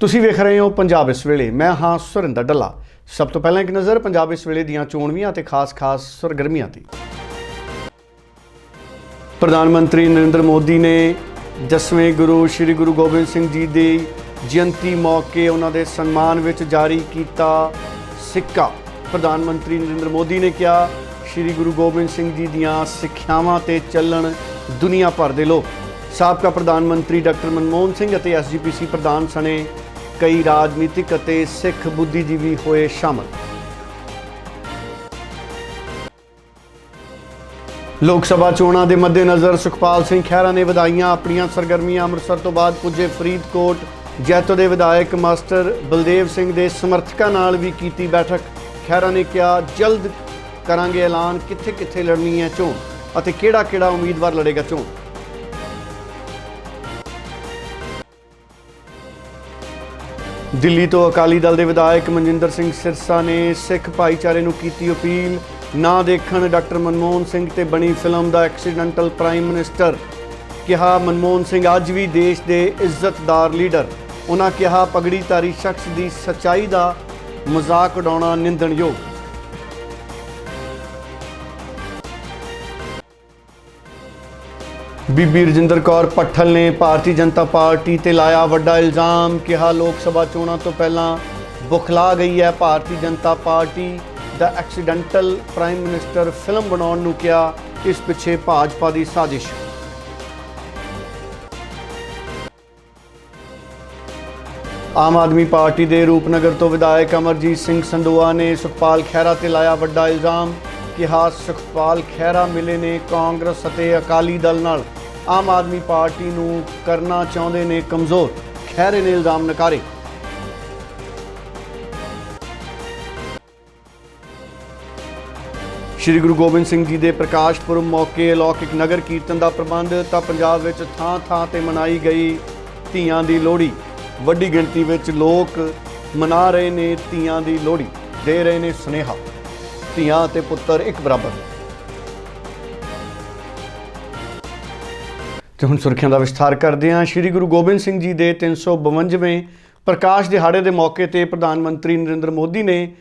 ਤੁਸੀਂ ਵੇਖ ਰਹੇ ਹੋ ਪੰਜਾਬ ਇਸ ਵੇਲੇ। ਮੈਂ ਹਾਂ ਸੁਰਿੰਦਰ ਡੱਲਾ। ਸਭ ਤੋਂ ਪਹਿਲਾਂ ਇੱਕ ਨਜ਼ਰ ਪੰਜਾਬ ਇਸ ਵੇਲੇ ਦੀਆਂ ਚੋਣਵੀਆਂ ਤੇ ਖਾਸ-ਖਾਸ ਸਰਗਰਮੀਆਂ ਤੇ ਪ੍ਰਧਾਨ ਮੰਤਰੀ ਨਰਿੰਦਰ ਮੋਦੀ ਨੇ ਦਸਵੇਂ ਗੁਰੂ ਸ੍ਰੀ ਗੁਰੂ ਗੋਬਿੰਦ ਸਿੰਘ ਜੀ ਦੀ ਜਯੰਤੀ ਮੌਕੇ ਉਹਨਾਂ ਦੇ ਸਨਮਾਨ ਵਿੱਚ ਜਾਰੀ ਕੀਤਾ ਸਿੱਕਾ। ਪ੍ਰਧਾਨ ਮੰਤਰੀ ਨਰਿੰਦਰ ਮੋਦੀ ਨੇ ਕਿਹਾ, ਸ੍ਰੀ ਗੁਰੂ ਗੋਬਿੰਦ ਸਿੰਘ ਜੀ ਦੀਆਂ ਸਿੱਖਿਆਵਾਂ ਤੇ ਚੱਲਣ ਦੁਨੀਆ ਭਰ ਦੇ ਲੋਕ। ਸਾਬਕਾ ਪ੍ਰਧਾਨ ਮੰਤਰੀ ਡਾਕਟਰ ਮਨਮੋਹਨ ਸਿੰਘ ਅਤੇ ਐਸਜੀਪੀਸੀ ਪ੍ਰਧਾਨ ਸਣੇ ਕਈ ਰਾਜਨੀਤਿਕ ਅਤੇ ਸਿੱਖ ਬੁੱਧੀਜੀਵੀ ਹੋਏ ਸ਼ਾਮਲ। ਲੋਕ ਸਭਾ ਚੋਣਾਂ ਦੇ ਮੱਦੇਨਜ਼ਰ ਸੁਖਪਾਲ ਸਿੰਘ ਖਹਿਰਾ ਨੇ ਵਧਾਈਆਂ ਆਪਣੀਆਂ ਸਰਗਰਮੀਆਂ। ਅੰਮ੍ਰਿਤਸਰ ਤੋਂ ਬਾਅਦ ਪੁੱਜੇ ਫਰੀਦਕੋਟ। ਜੈਤੋ ਦੇ ਵਿਧਾਇਕ ਮਾਸਟਰ ਬਲਦੇਵ ਸਿੰਘ ਦੇ ਸਮਰਥਕਾਂ ਨਾਲ ਵੀ ਕੀਤੀ ਬੈਠਕ। ਖਹਿਰਾ ਨੇ ਕਿਹਾ, ਜਲਦ ਕਰਾਂਗੇ ਐਲਾਨ। ਕਿੱਥੇ ਕਿੱਥੇ ਲੜਨੀ ਹੈ ਚੋਣ ਅਤੇ ਕਿਹੜਾ ਕਿਹੜਾ ਉਮੀਦਵਾਰ ਲੜੇਗਾ ਚੋਣ? ਦਿੱਲੀ ਤੋਂ ਅਕਾਲੀ ਦਲ ਦੇ ਵਿਧਾਇਕ ਮਨਜਿੰਦਰ ਸਿੰਘ ਸਿਰਸਾ ਨੇ ਸਿੱਖ ਭਾਈਚਾਰੇ ਨੂੰ ਕੀਤੀ ਅਪੀਲ। ਨਾ ਦੇਖਣ ਡਾਕਟਰ ਮਨਮੋਹਨ ਸਿੰਘ ਤੇ ਬਣੀ ਫਿਲਮ ਦਾ ਐਕਸੀਡੈਂਟਲ ਪ੍ਰਾਈਮ ਮਿਨਿਸਟਰ। ਕਿਹਾ ਮਨਮੋਹਨ ਸਿੰਘ ਅੱਜ ਵੀ ਦੇਸ਼ ਦੇ ਇੱਜ਼ਤਦਾਰ ਲੀਡਰ। ਉਹਨਾਂ ਕਿਹਾ, ਪਗੜੀ ਪਗੜੀਧਾਰੀ ਸ਼ਖਸ ਦੀ ਸਚਾਈ ਦਾ ਮਜ਼ਾਕ ਉਡਾਉਣਾ ਨਿੰਦਣਯੋਗ। ਬੀਬੀ ਰਜਿੰਦਰ ਕੌਰ ਪੱਠਲ ਨੇ ਭਾਰਤੀ ਜਨਤਾ ਪਾਰਟੀ ਤੇ ਲਾਇਆ ਵੱਡਾ ਇਲਜ਼ਾਮ, ਕਿਹਾ ਲੋਕ ਸਭਾ ਚੋਣਾਂ ਤੋਂ ਪਹਿਲਾਂ ਬੁਖਲਾ ਗਈ ਹੈ। ਭਾਰਤੀ ਜਨਤਾ ਪਾਰਟੀ ਦਾ ਐਕਸੀਡੈਂਟਲ ਪ੍ਰਾਈਮ ਮਿਨਿਸਟਰ ਫਿਲਮ ਬਣਾਉਣ ਨੂੰ ਕਿਹਾ, ਇਸ ਪਿੱਛੇ ਭਾਜਪਾ ਦੀ ਸਾਜ਼ਿਸ਼। ਆਮ ਆਦਮੀ ਪਾਰਟੀ ਦੇ ਰੂਪਨਗਰ ਤੋਂ ਵਿਧਾਇਕ ਅਮਰਜੀਤ ਸਿੰਘ ਸੰਦੋਆ ਨੇ ਸੁਖਪਾਲ ਖਹਿਰਾ ਤੇ ਲਾਇਆ ਵੱਡਾ ਇਲਜ਼ਾਮ, ਕਿਹਾ ਸੁਖਪਾਲ ਖਹਿਰਾ ਮਿਲੇ ਨੇ ਕਾਂਗਰਸ ਅਤੇ ਅਕਾਲੀ ਦਲ ਨਾਲ। ਆਮ ਆਦਮੀ ਪਾਰਟੀ ਨੂੰ ਕਰਨਾ ਚਾਹੁੰਦੇ ਨੇ ਕਮਜ਼ੋਰ। ਖਹਿਰੇ ਨੇ ਇਲਜ਼ਾਮ ਨਕਾਰੇ। ਸ਼੍ਰੀ ਗੁਰੂ ਗੋਬਿੰਦ ਸਿੰਘ ਜੀ ਦੇ ਪ੍ਰਕਾਸ਼ ਪੁਰਬ ਮੌਕੇ ਅਲੌਕਿਕ ਨਗਰ ਕੀਰਤਨ ਦਾ ਪ੍ਰਬੰਧ ਤਾਂ ਪੰਜਾਬ ਵਿੱਚ ਥਾਂ-ਥਾਂ ਤੇ ਮਨਾਈ ਗਈ ਧੀਆਂ ਦੀ ਲੋਹੜੀ। ਵੱਡੀ ਗਿਣਤੀ ਵਿੱਚ ਲੋਕ ਮਨਾ ਰਹੇ ਨੇ ਧੀਆਂ ਦੀ ਲੋਹੜੀ, ਦੇ ਰਹੇ ਨੇ ਸੁਨੇਹਾ। ਧੀਆਂ ਅਤੇ ਪੁੱਤਰ ਇੱਕ ਬਰਾਬਰ। ਤੇ ਹੁਣ ਸੁਰਖੀਆਂ ਦਾ ਵਿਸਥਾਰ ਕਰਦੇ ਹਾਂ। ਸ਼੍ਰੀ ਗੁਰੂ ਗੋਬਿੰਦ ਸਿੰਘ ਜੀ ਦੇ 352ਵੇਂ ਪ੍ਰਕਾਸ਼ ਦਿਹਾੜੇ ਦੇ ਮੌਕੇ ਤੇ ਪ੍ਰਧਾਨ ਮੰਤਰੀ ਨਰਿੰਦਰ ਮੋਦੀ ਨੇ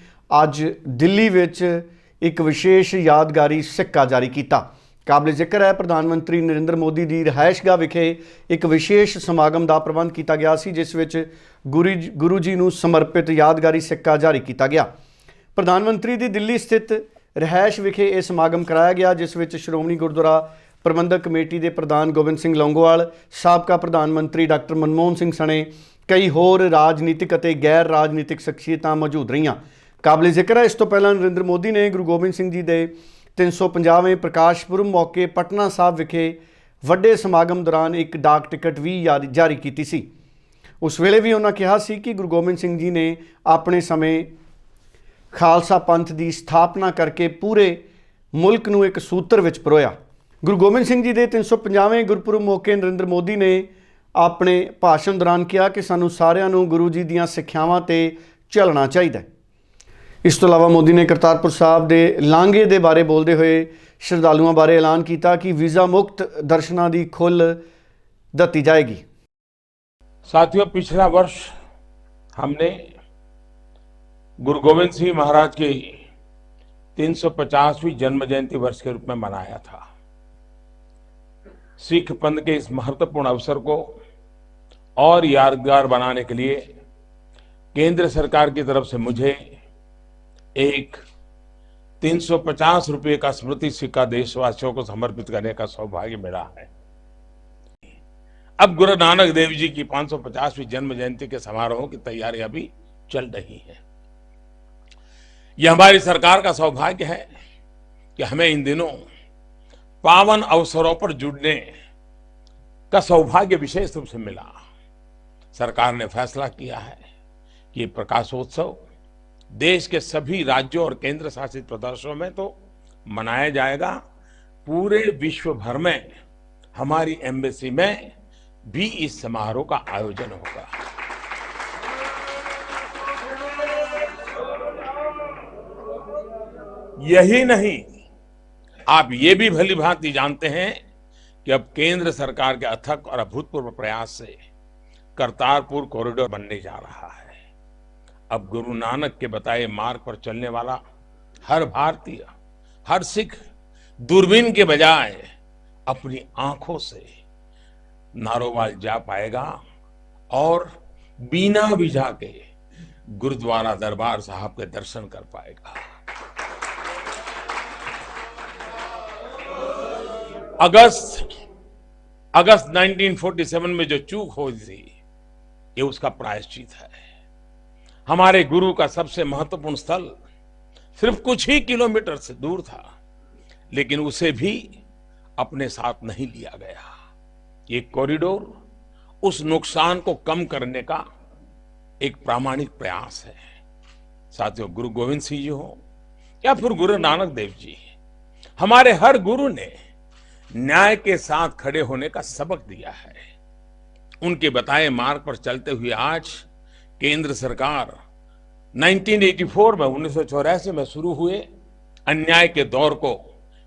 ਅੱਜ ਦਿੱਲੀ ਵਿੱਚ ਇੱਕ ਵਿਸ਼ੇਸ਼ ਯਾਦਗਾਰੀ ਸਿੱਕਾ ਜਾਰੀ ਕੀਤਾ। ਕਾਬਲੇ ਜ਼ਿਕਰ ਹੈ, ਪ੍ਰਧਾਨ ਮੰਤਰੀ ਨਰਿੰਦਰ ਮੋਦੀ ਦੀ ਰਿਹਾਇਸ਼ਗਾਹ ਵਿਖੇ ਇੱਕ ਵਿਸ਼ੇਸ਼ ਸਮਾਗਮ ਦਾ ਪ੍ਰਬੰਧ ਕੀਤਾ ਗਿਆ ਸੀ, ਜਿਸ ਵਿੱਚ ਗੁਰੂ ਜੀ- ਗੁਰੂ ਜੀ ਨੂੰ ਸਮਰਪਿਤ ਯਾਦਗਾਰੀ ਸਿੱਕਾ ਜਾਰੀ ਕੀਤਾ ਗਿਆ। ਪ੍ਰਧਾਨ ਮੰਤਰੀ ਦੀ ਦਿੱਲੀ ਸਥਿਤ ਰਿਹਾਇਸ਼ ਵਿਖੇ ਇਹ ਸਮਾਗਮ ਕਰਾਇਆ ਗਿਆ, ਜਿਸ ਵਿੱਚ ਸ਼੍ਰੋਮਣੀ ਗੁਰਦੁਆਰਾ ਪ੍ਰਬੰਧਕ ਕਮੇਟੀ ਦੇ ਪ੍ਰਧਾਨ ਗੋਬਿੰਦ ਸਿੰਘ ਲੌਂਗੋਵਾਲ, ਸਾਬਕਾ ਪ੍ਰਧਾਨ ਮੰਤਰੀ ਡਾਕਟਰ ਮਨਮੋਹਨ ਸਿੰਘ ਸਣੇ, ਕਈ ਹੋਰ ਰਾਜਨੀਤਿਕ ਅਤੇ ਗੈਰ ਰਾਜਨੀਤਿਕ ਸ਼ਖਸੀਅਤਾਂ ਮੌਜੂਦ ਰਹੀਆਂ। ਕਾਬਲੇ ਜ਼ਿਕਰ ਹੈ, ਇਸ ਤੋਂ ਪਹਿਲਾਂ ਨਰਿੰਦਰ ਮੋਦੀ ਨੇ ਗੁਰੂ ਗੋਬਿੰਦ ਸਿੰਘ ਜੀ ਦੇ 350ਵੇਂ ਪ੍ਰਕਾਸ਼ ਪੁਰਬ ਮੌਕੇ ਪਟਨਾ ਸਾਹਿਬ ਵਿਖੇ ਵੱਡੇ ਸਮਾਗਮ ਦੌਰਾਨ ਇੱਕ ਡਾਕ ਟਿਕਟ ਵੀ ਯਾਰੀ- ਜਾਰੀ ਕੀਤੀ ਸੀ। ਉਸ ਵੇਲੇ ਵੀ ਉਹਨਾਂ ਕਿਹਾ ਸੀ ਕਿ ਗੁਰੂ ਗੋਬਿੰਦ ਸਿੰਘ ਜੀ ਨੇ ਆਪਣੇ ਸਮੇਂ ਖਾਲਸਾ ਪੰਥ ਦੀ ਸਥਾਪਨਾ ਕਰਕੇ ਪੂਰੇ ਮੁਲਕ ਨੂੰ ਇੱਕ ਸੂਤਰ ਵਿੱਚ ਪਰੋਇਆ। ਗੁਰੂ ਗੋਬਿੰਦ ਸਿੰਘ ਜੀ ਦੇ 350ਵੇਂ ਗੁਰਪੁਰਬ ਮੌਕੇ ਨਰਿੰਦਰ ਮੋਦੀ ਨੇ ਆਪਣੇ ਭਾਸ਼ਣ ਦੌਰਾਨ ਕਿਹਾ ਕਿ ਸਾਨੂੰ ਸਾਰਿਆਂ ਨੂੰ ਗੁਰੂ ਜੀ ਦੀਆਂ ਸਿੱਖਿਆਵਾਂ ਤੇ ਚੱਲਣਾ ਚਾਹੀਦਾ ਹੈ ਇਸ ਤੋਂ ਇਲਾਵਾ ਮੋਦੀ ਨੇ ਕਰਤਾਰਪੁਰ ਸਾਹਿਬ ਦੇ ਲਾਂਘੇ ਦੇ ਬਾਰੇ ਬੋਲਦੇ ਹੋਏ ਸ਼ਰਧਾਲੂਆਂ ਬਾਰੇ ਐਲਾਨ ਕੀਤਾ ਕਿ ਵੀਜ਼ਾ ਮੁਕਤ ਦਰਸ਼ਨਾਂ ਦੀ ਖੁੱਲ੍ਹ ਦਿੱਤੀ ਜਾਏਗੀ साथियों पिछला वर्ष हमने गुरु गोविंद सिंह महाराज की 350वीं जन्म जयंती वर्ष के रूप में मनाया था सिख पंथ के इस महत्वपूर्ण अवसर को और यादगार बनाने के लिए केंद्र सरकार की तरफ़ से मुझे एक 350 रुपए का स्मृति सिक्का देशवासियों को समर्पित करने का सौभाग्य मिला है। अब गुरु नानक देव जी की 550वीं जन्म जयंती के समारोह की तैयारी अभी चल रही है। यह हमारी सरकार का सौभाग्य है कि हमें इन दिनों पावन अवसरों पर जुड़ने का सौभाग्य विशेष रूप से मिला। सरकार ने फैसला किया है कि प्रकाशोत्सव देश के सभी राज्यों और केंद्र शासित प्रदेशों में तो मनाया जाएगा। पूरे विश्व भर में हमारी एम्बेसी में भी इस समारोह का आयोजन होगा। यही नहीं आप ये भी भली भांति जानते हैं कि अब केंद्र सरकार के अथक और अभूतपूर्व प्रयास से करतारपुर कॉरिडोर बनने जा रहा है। अब गुरु नानक के बताए मार्ग पर चलने वाला हर भारतीय, हर सिख दूरबीन के बजाय अपनी आँखों से नारोवाल जा पाएगा और बिना वीज़ा के गुरुद्वारा दरबार साहब के दर्शन कर पाएगा। अगस्त अगस्त 1947 में जो चूक हुई थी, ये उसका प्रायश्चित है। हमारे गुरु का सबसे महत्वपूर्ण स्थल सिर्फ़ कुछ ही किलोमीटर से दूर था, लेकिन उसे भी अपने साथ नहीं लिया गया। ये कॉरिडोर उस नुकसान को कम करने का एक प्रामाणिक प्रयास है। साथियों, गुरु गोविंद सिंह जी हो या फिर गुरु नानक देव जी, हमारे हर गुरु ने न्याय के साथ खड़े होने का सबक दिया है उनके बताए मार्ग पर चलते हुए आज केंद्र सरकार 1984 में उन्नीस में शुरू हुए अन्याय के दौर को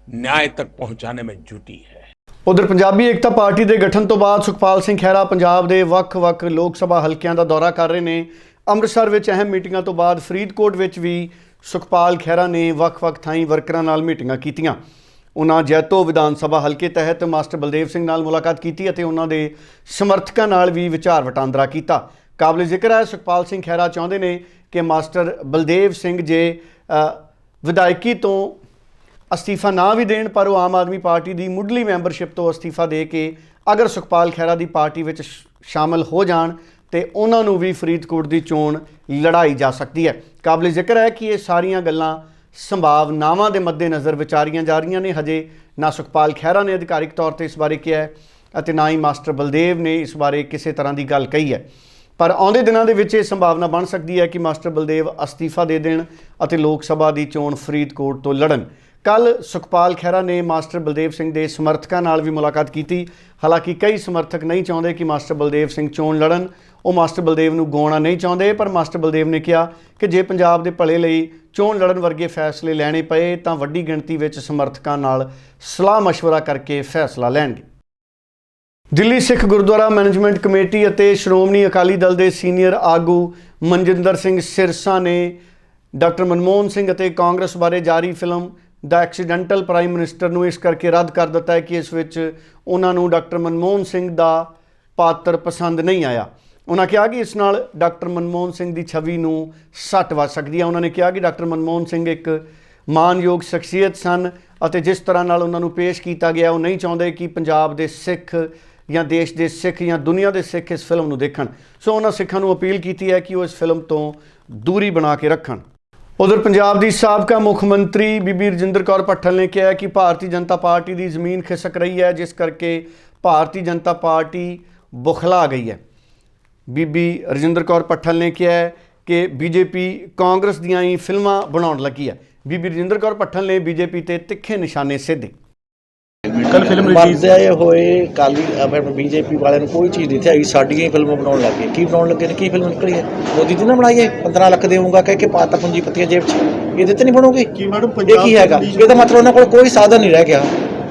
न्याय तक पहुंचाने में जुटी है ਉਧਰ ਪੰਜਾਬੀ ਏਕਤਾ ਪਾਰਟੀ ਦੇ ਗਠਨ ਤੋਂ ਬਾਅਦ ਸੁਖਪਾਲ ਸਿੰਘ ਖਹਿਰਾ ਪੰਜਾਬ ਦੇ ਵੱਖ-ਵੱਖ ਲੋਕ ਸਭਾ ਹਲਕਿਆਂ ਦਾ ਦੌਰਾ ਕਰ ਰਹੇ ਨੇ ਅੰਮ੍ਰਿਤਸਰ ਵਿੱਚ ਅਹਿਮ ਮੀਟਿੰਗਾਂ ਤੋਂ ਬਾਅਦ ਫਰੀਦਕੋਟ ਵਿੱਚ ਵੀ ਸੁਖਪਾਲ ਖਹਿਰਾ ਨੇ ਵੱਖ-ਵੱਖ ਥਾਈਂ ਵਰਕਰਾਂ ਨਾਲ ਮੀਟਿੰਗਾਂ ਕੀਤੀਆਂ ਉਹਨਾਂ ਜੈਤੋ ਵਿਧਾਨ ਸਭਾ ਹਲਕੇ ਤਹਿਤ ਮਾਸਟਰ ਬਲਦੇਵ ਸਿੰਘ ਨਾਲ ਮੁਲਾਕਾਤ ਕੀਤੀ ਅਤੇ ਉਹਨਾਂ ਦੇ ਸਮਰਥਕਾਂ ਨਾਲ ਵੀ ਵਿਚਾਰ ਵਟਾਂਦਰਾ ਕੀਤਾ। ਕਾਬਲੇ ਜ਼ਿਕਰ ਹੈ, ਸੁਖਪਾਲ ਸਿੰਘ ਖਹਿਰਾ ਚਾਹੁੰਦੇ ਨੇ ਕਿ ਮਾਸਟਰ ਬਲਦੇਵ ਸਿੰਘ ਜੇ ਵਿਧਾਇਕੀ ਤੋਂ ਅਸਤੀਫਾ ਨਾ ਵੀ ਦੇਣ, ਪਰ ਉਹ ਆਮ ਆਦਮੀ ਪਾਰਟੀ ਦੀ ਮੁੱਢਲੀ ਮੈਂਬਰਸ਼ਿਪ ਤੋਂ ਅਸਤੀਫਾ ਦੇ ਕੇ ਅਗਰ ਸੁਖਪਾਲ ਖਹਿਰਾ ਦੀ ਪਾਰਟੀ ਵਿੱਚ ਸ਼- ਸ਼ਾਮਲ ਹੋ ਜਾਣ, ਤੇ ਉਹਨਾਂ ਨੂੰ ਵੀ ਫਰੀਦਕੋਟ ਦੀ ਚੋਣ ਲੜਾਈ ਜਾ ਸਕਦੀ ਹੈ। ਕਾਬਲੇ ਜ਼ਿਕਰ ਹੈ ਕਿ ਇਹ ਸਾਰੀਆਂ ਗੱਲਾਂ ਸੰਭਾਵਨਾਵਾਂ ਦੇ ਮੱਦੇਨਜ਼ਰ ਵਿਚਾਰੀਆਂ ਜਾ ਰਹੀਆਂ ਨੇ। ਹਜੇ ਨਾ ਸੁਖਪਾਲ ਖਹਿਰਾ ਨੇ ਅਧਿਕਾਰਿਕ ਤੌਰ ਤੇ ਇਸ ਬਾਰੇ ਕਿਹਾ ਹੈ ਅਤੇ ਨਾ ਹੀ ਮਾਸਟਰ ਬਲਦੇਵ ਨੇ ਇਸ ਬਾਰੇ ਕਿਸੇ ਤਰ੍ਹਾਂ ਦੀ ਗੱਲ ਕਹੀ ਹੈ। ਪਰ ਆਉਂਦੇ ਦਿਨਾਂ ਦੇ ਵਿੱਚ ਇਹ ਸੰਭਾਵਨਾ ਬਣ ਸਕਦੀ ਹੈ ਕਿ ਮਾਸਟਰ ਬਲਦੇਵ ਅਸਤੀਫਾ ਦੇ ਦੇਣ ਅਤੇ ਲੋਕ ਸਭਾ ਦੀ ਚੋਣ ਫਰੀਦਕੋਟ ਤੋਂ ਲੜਨ। ਕੱਲ ਸੁਖਪਾਲ ਖਹਿਰਾ ਨੇ ਮਾਸਟਰ ਬਲਦੇਵ ਸਿੰਘ ਦੇ ਸਮਰਥਕਾਂ ਨਾਲ ਵੀ ਮੁਲਾਕਾਤ ਕੀਤੀ। ਹਾਲਾਂਕਿ ਕਈ ਸਮਰਥਕ ਨਹੀਂ ਚਾਹੁੰਦੇ ਕਿ ਮਾਸਟਰ ਬਲਦੇਵ ਸਿੰਘ ਚੋਣ ਲੜਨ। ਉਹ ਮਾਸਟਰ ਬਲਦੇਵ ਨੂੰ ਗਵਾਉਣਾ ਨਹੀਂ ਚਾਹੁੰਦੇ ਪਰ ਮਾਸਟਰ ਬਲਦੇਵ ਨੇ ਕਿਹਾ ਕਿ ਜੇ ਪੰਜਾਬ ਦੇ ਭਲੇ ਲਈ ਚੋਣ ਲੜਨ ਵਰਗੇ ਫੈਸਲੇ ਲੈਣੇ ਪਏ ਤਾਂ ਵੱਡੀ ਗਿਣਤੀ ਵਿੱਚ ਸਮਰਥਕਾਂ ਨਾਲ ਸਲਾਹ مشورہ ਕਰਕੇ ਫੈਸਲਾ ਲੈਣਗੇ ਦਿੱਲੀ ਸਿੱਖ ਗੁਰਦੁਆਰਾ ਮੈਨੇਜਮੈਂਟ ਕਮੇਟੀ ਅਤੇ ਸ਼੍ਰੋਮਣੀ ਅਕਾਲੀ ਦਲ ਦੇ ਸੀਨੀਅਰ ਆਗੂ ਮਨਜਿੰਦਰ ਸਿੰਘ ਸਿਰਸਾ ਨੇ ਡਾਕਟਰ ਮਨਮੋਹਨ ਸਿੰਘ ਅਤੇ ਕਾਂਗਰਸ ਬਾਰੇ ਜਾਰੀ ਫਿਲਮ ਦਾ ਐਕਸੀਡੈਂਟਲ ਪ੍ਰਾਈਮ ਮਿਨਿਸਟਰ ਨੂੰ ਇਸ ਕਰਕੇ ਰੱਦ ਕਰ ਦਿੱਤਾ ਹੈ ਕਿ ਇਸ ਵਿੱਚ ਉਹਨਾਂ ਨੂੰ ਡਾਕਟਰ ਮਨਮੋਹਨ ਸਿੰਘ ਦਾ ਪਾਤਰ ਪਸੰਦ ਨਹੀਂ ਆਇਆ ਉਹਨਾਂ ਕਿਹਾ ਕਿ ਇਸ ਨਾਲ ਡਾਕਟਰ ਮਨਮੋਹਨ ਸਿੰਘ ਦੀ ਛਵੀ ਨੂੰ ਸੱਟ ਵੱਜ ਸਕਦੀ ਹੈ। ਉਹਨਾਂ ਨੇ ਕਿਹਾ ਕਿ ਡਾਕਟਰ ਮਨਮੋਹਨ ਸਿੰਘ ਇੱਕ ਮਾਨਯੋਗ ਸ਼ਖਸੀਅਤ ਸਨ ਅਤੇ ਜਿਸ ਤਰ੍ਹਾਂ ਨਾਲ ਉਹਨਾਂ ਨੂੰ ਪੇਸ਼ ਕੀਤਾ ਗਿਆ, ਉਹ ਨਹੀਂ ਚਾਹੁੰਦੇ ਕਿ ਪੰਜਾਬ ਦੇ ਸਿੱਖ ਜਾਂ ਦੇਸ਼ ਦੇ ਸਿੱਖ ਜਾਂ ਦੁਨੀਆ ਦੇ ਸਿੱਖ ਇਸ ਫਿਲਮ ਨੂੰ ਦੇਖਣ। ਸੋ ਉਹਨਾਂ ਸਿੱਖਾਂ ਨੂੰ ਅਪੀਲ ਕੀਤੀ ਹੈ ਕਿ ਉਹ ਇਸ ਫਿਲਮ ਤੋਂ ਦੂਰੀ ਬਣਾ ਕੇ ਰੱਖਣ। ਉਧਰ ਪੰਜਾਬ ਦੀ ਸਾਬਕਾ ਮੁੱਖ ਮੰਤਰੀ ਬੀਬੀ ਰਜਿੰਦਰ ਕੌਰ ਭੱਠਲ ਨੇ ਕਿਹਾ ਕਿ ਭਾਰਤੀ ਜਨਤਾ ਪਾਰਟੀ ਦੀ ਜ਼ਮੀਨ ਖਿਸਕ ਰਹੀ ਹੈ, ਜਿਸ ਕਰਕੇ ਭਾਰਤੀ ਜਨਤਾ ਪਾਰਟੀ ਬੁਖਲਾ ਗਈ ਹੈ। ਬੀਬੀ ਰਜਿੰਦਰ ਕੌਰ ਪੱਠਲ ਨੇ ਕਿਹਾ ਹੈ ਕਿ ਬੀਜੇਪੀ ਕਾਂਗਰਸ ਦੀਆਂ ਹੀ ਫਿਲਮਾਂ ਬਣਾਉਣ ਲੱਗੀ ਹੈ। ਬੀਬੀ ਰਜਿੰਦਰ ਕੌਰ ਪੱਠਲ ਨੇ ਬੀਜੇਪੀ ਤੇ ਤਿੱਖੇ ਨਿਸ਼ਾਨੇ ਸਿੱਧੇ। ਕੱਲ ਫਿਲਮ ਰਿਲੀਜ਼ ਆਏ ਕਾਲੀ ਆਪਣੇ ਬੀਜੇਪੀ ਵਾਲਿਆਂ ਨੂੰ ਕੋਈ ਚੀਜ਼ ਨਹੀਂ ਥੀ ਸਾਡੀਆਂ ਹੀ ਫਿਲਮਾਂ ਬਣਾਉਣ ਲੱਗੇ ਕੀ ਬਣਾਉਣ ਲੱਗੇ ਨੇ ਕੀ ਫਿਲਮ ਨਿਕਲੀ ਹੈ? ਮੋਦੀ ਦੀ ਨਾ ਬਣਾਈ ਹੈ? 15 ਲੱਖ ਦੇਵਾਂਗਾ ਕਹਿ ਕੇ ਪਾਤਾ ਪੂੰਜੀਪਤੀਆਂ ਜੇਬ 'ਚ। ਇਹਦੇ ਤੇ ਨਹੀਂ ਬਣੂਗੀ? ਕੀ ਮੈਡਮ ਇਹ ਕੀ ਹੈਗਾ? ਇਹਦਾ ਮਤਲਬ ਉਹਨਾਂ ਕੋਲ ਕੋਈ ਸਾਧਨ ਨਹੀਂ ਰਹਿ ਗਿਆ।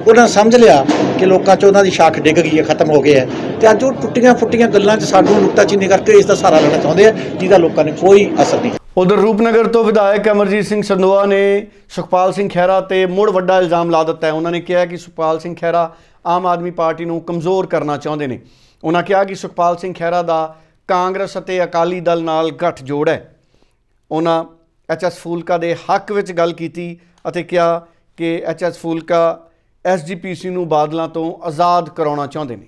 ਉਹਨਾਂ ਸਮਝ ਲਿਆ ਕਿ ਲੋਕਾਂ 'ਚ ਉਹਨਾਂ ਦੀ ਸ਼ਾਖ ਡਿੱਗ ਗਈ ਹੈ, ਖਤਮ ਹੋ ਗਿਆ ਹੈ। ਤੇ ਅੱਜ ਉਹ ਟੁੱਟੀਆਂ ਫੁੱਟੀਆਂ ਗੱਲਾਂ 'ਚ ਸਾਨੂੰ ਨੁਕਤਾਚੀਨੀ ਕਰਕੇ ਇਸ ਦਾ ਸਹਾਰਾ ਲੈਣਾ ਚਾਹੁੰਦੇ ਆ, ਜਿਹਦਾ ਲੋਕਾਂ ਨੇ ਕੋਈ ਅਸਰ ਨਹੀਂ। ਉਧਰ ਰੂਪਨਗਰ ਤੋਂ ਵਿਧਾਇਕ ਅਮਰਜੀਤ ਸਿੰਘ ਸੰਦੋਆ ਨੇ ਸੁਖਪਾਲ ਸਿੰਘ ਖਹਿਰਾ ਤੇ ਮੁੜ ਵੱਡਾ ਇਲਜ਼ਾਮ ਲਾ ਦਿੱਤਾ ਹੈ। ਉਹਨਾਂ ਨੇ ਕਿਹਾ ਕਿ ਸੁਖਪਾਲ ਸਿੰਘ ਖਹਿਰਾ ਆਮ ਆਦਮੀ ਪਾਰਟੀ ਨੂੰ ਕਮਜ਼ੋਰ ਕਰਨਾ ਚਾਹੁੰਦੇ ਨੇ। ਉਹਨਾਂ ਕਿਹਾ ਕਿ ਸੁਖਪਾਲ ਸਿੰਘ ਖਹਿਰਾ ਦਾ ਕਾਂਗਰਸ ਅਤੇ ਅਕਾਲੀ ਦਲ ਨਾਲ ਗੱਠ ਜੋੜ ਹੈ। ਉਹਨਾਂ ਐਚਐਸ ਫੂਲਕਾ ਦੇ ਹੱਕ ਵਿੱਚ ਗੱਲ ਕੀਤੀ ਅਤੇ ਕਿਹਾ ਕਿ ਐਚਐਸ ਫੂਲਕਾ ਐਸਜੀਪੀਸੀ ਨੂੰ ਬਾਦਲਾਂ ਤੋਂ ਆਜ਼ਾਦ ਕਰਾਉਣਾ ਚਾਹੁੰਦੇ ਨੇ।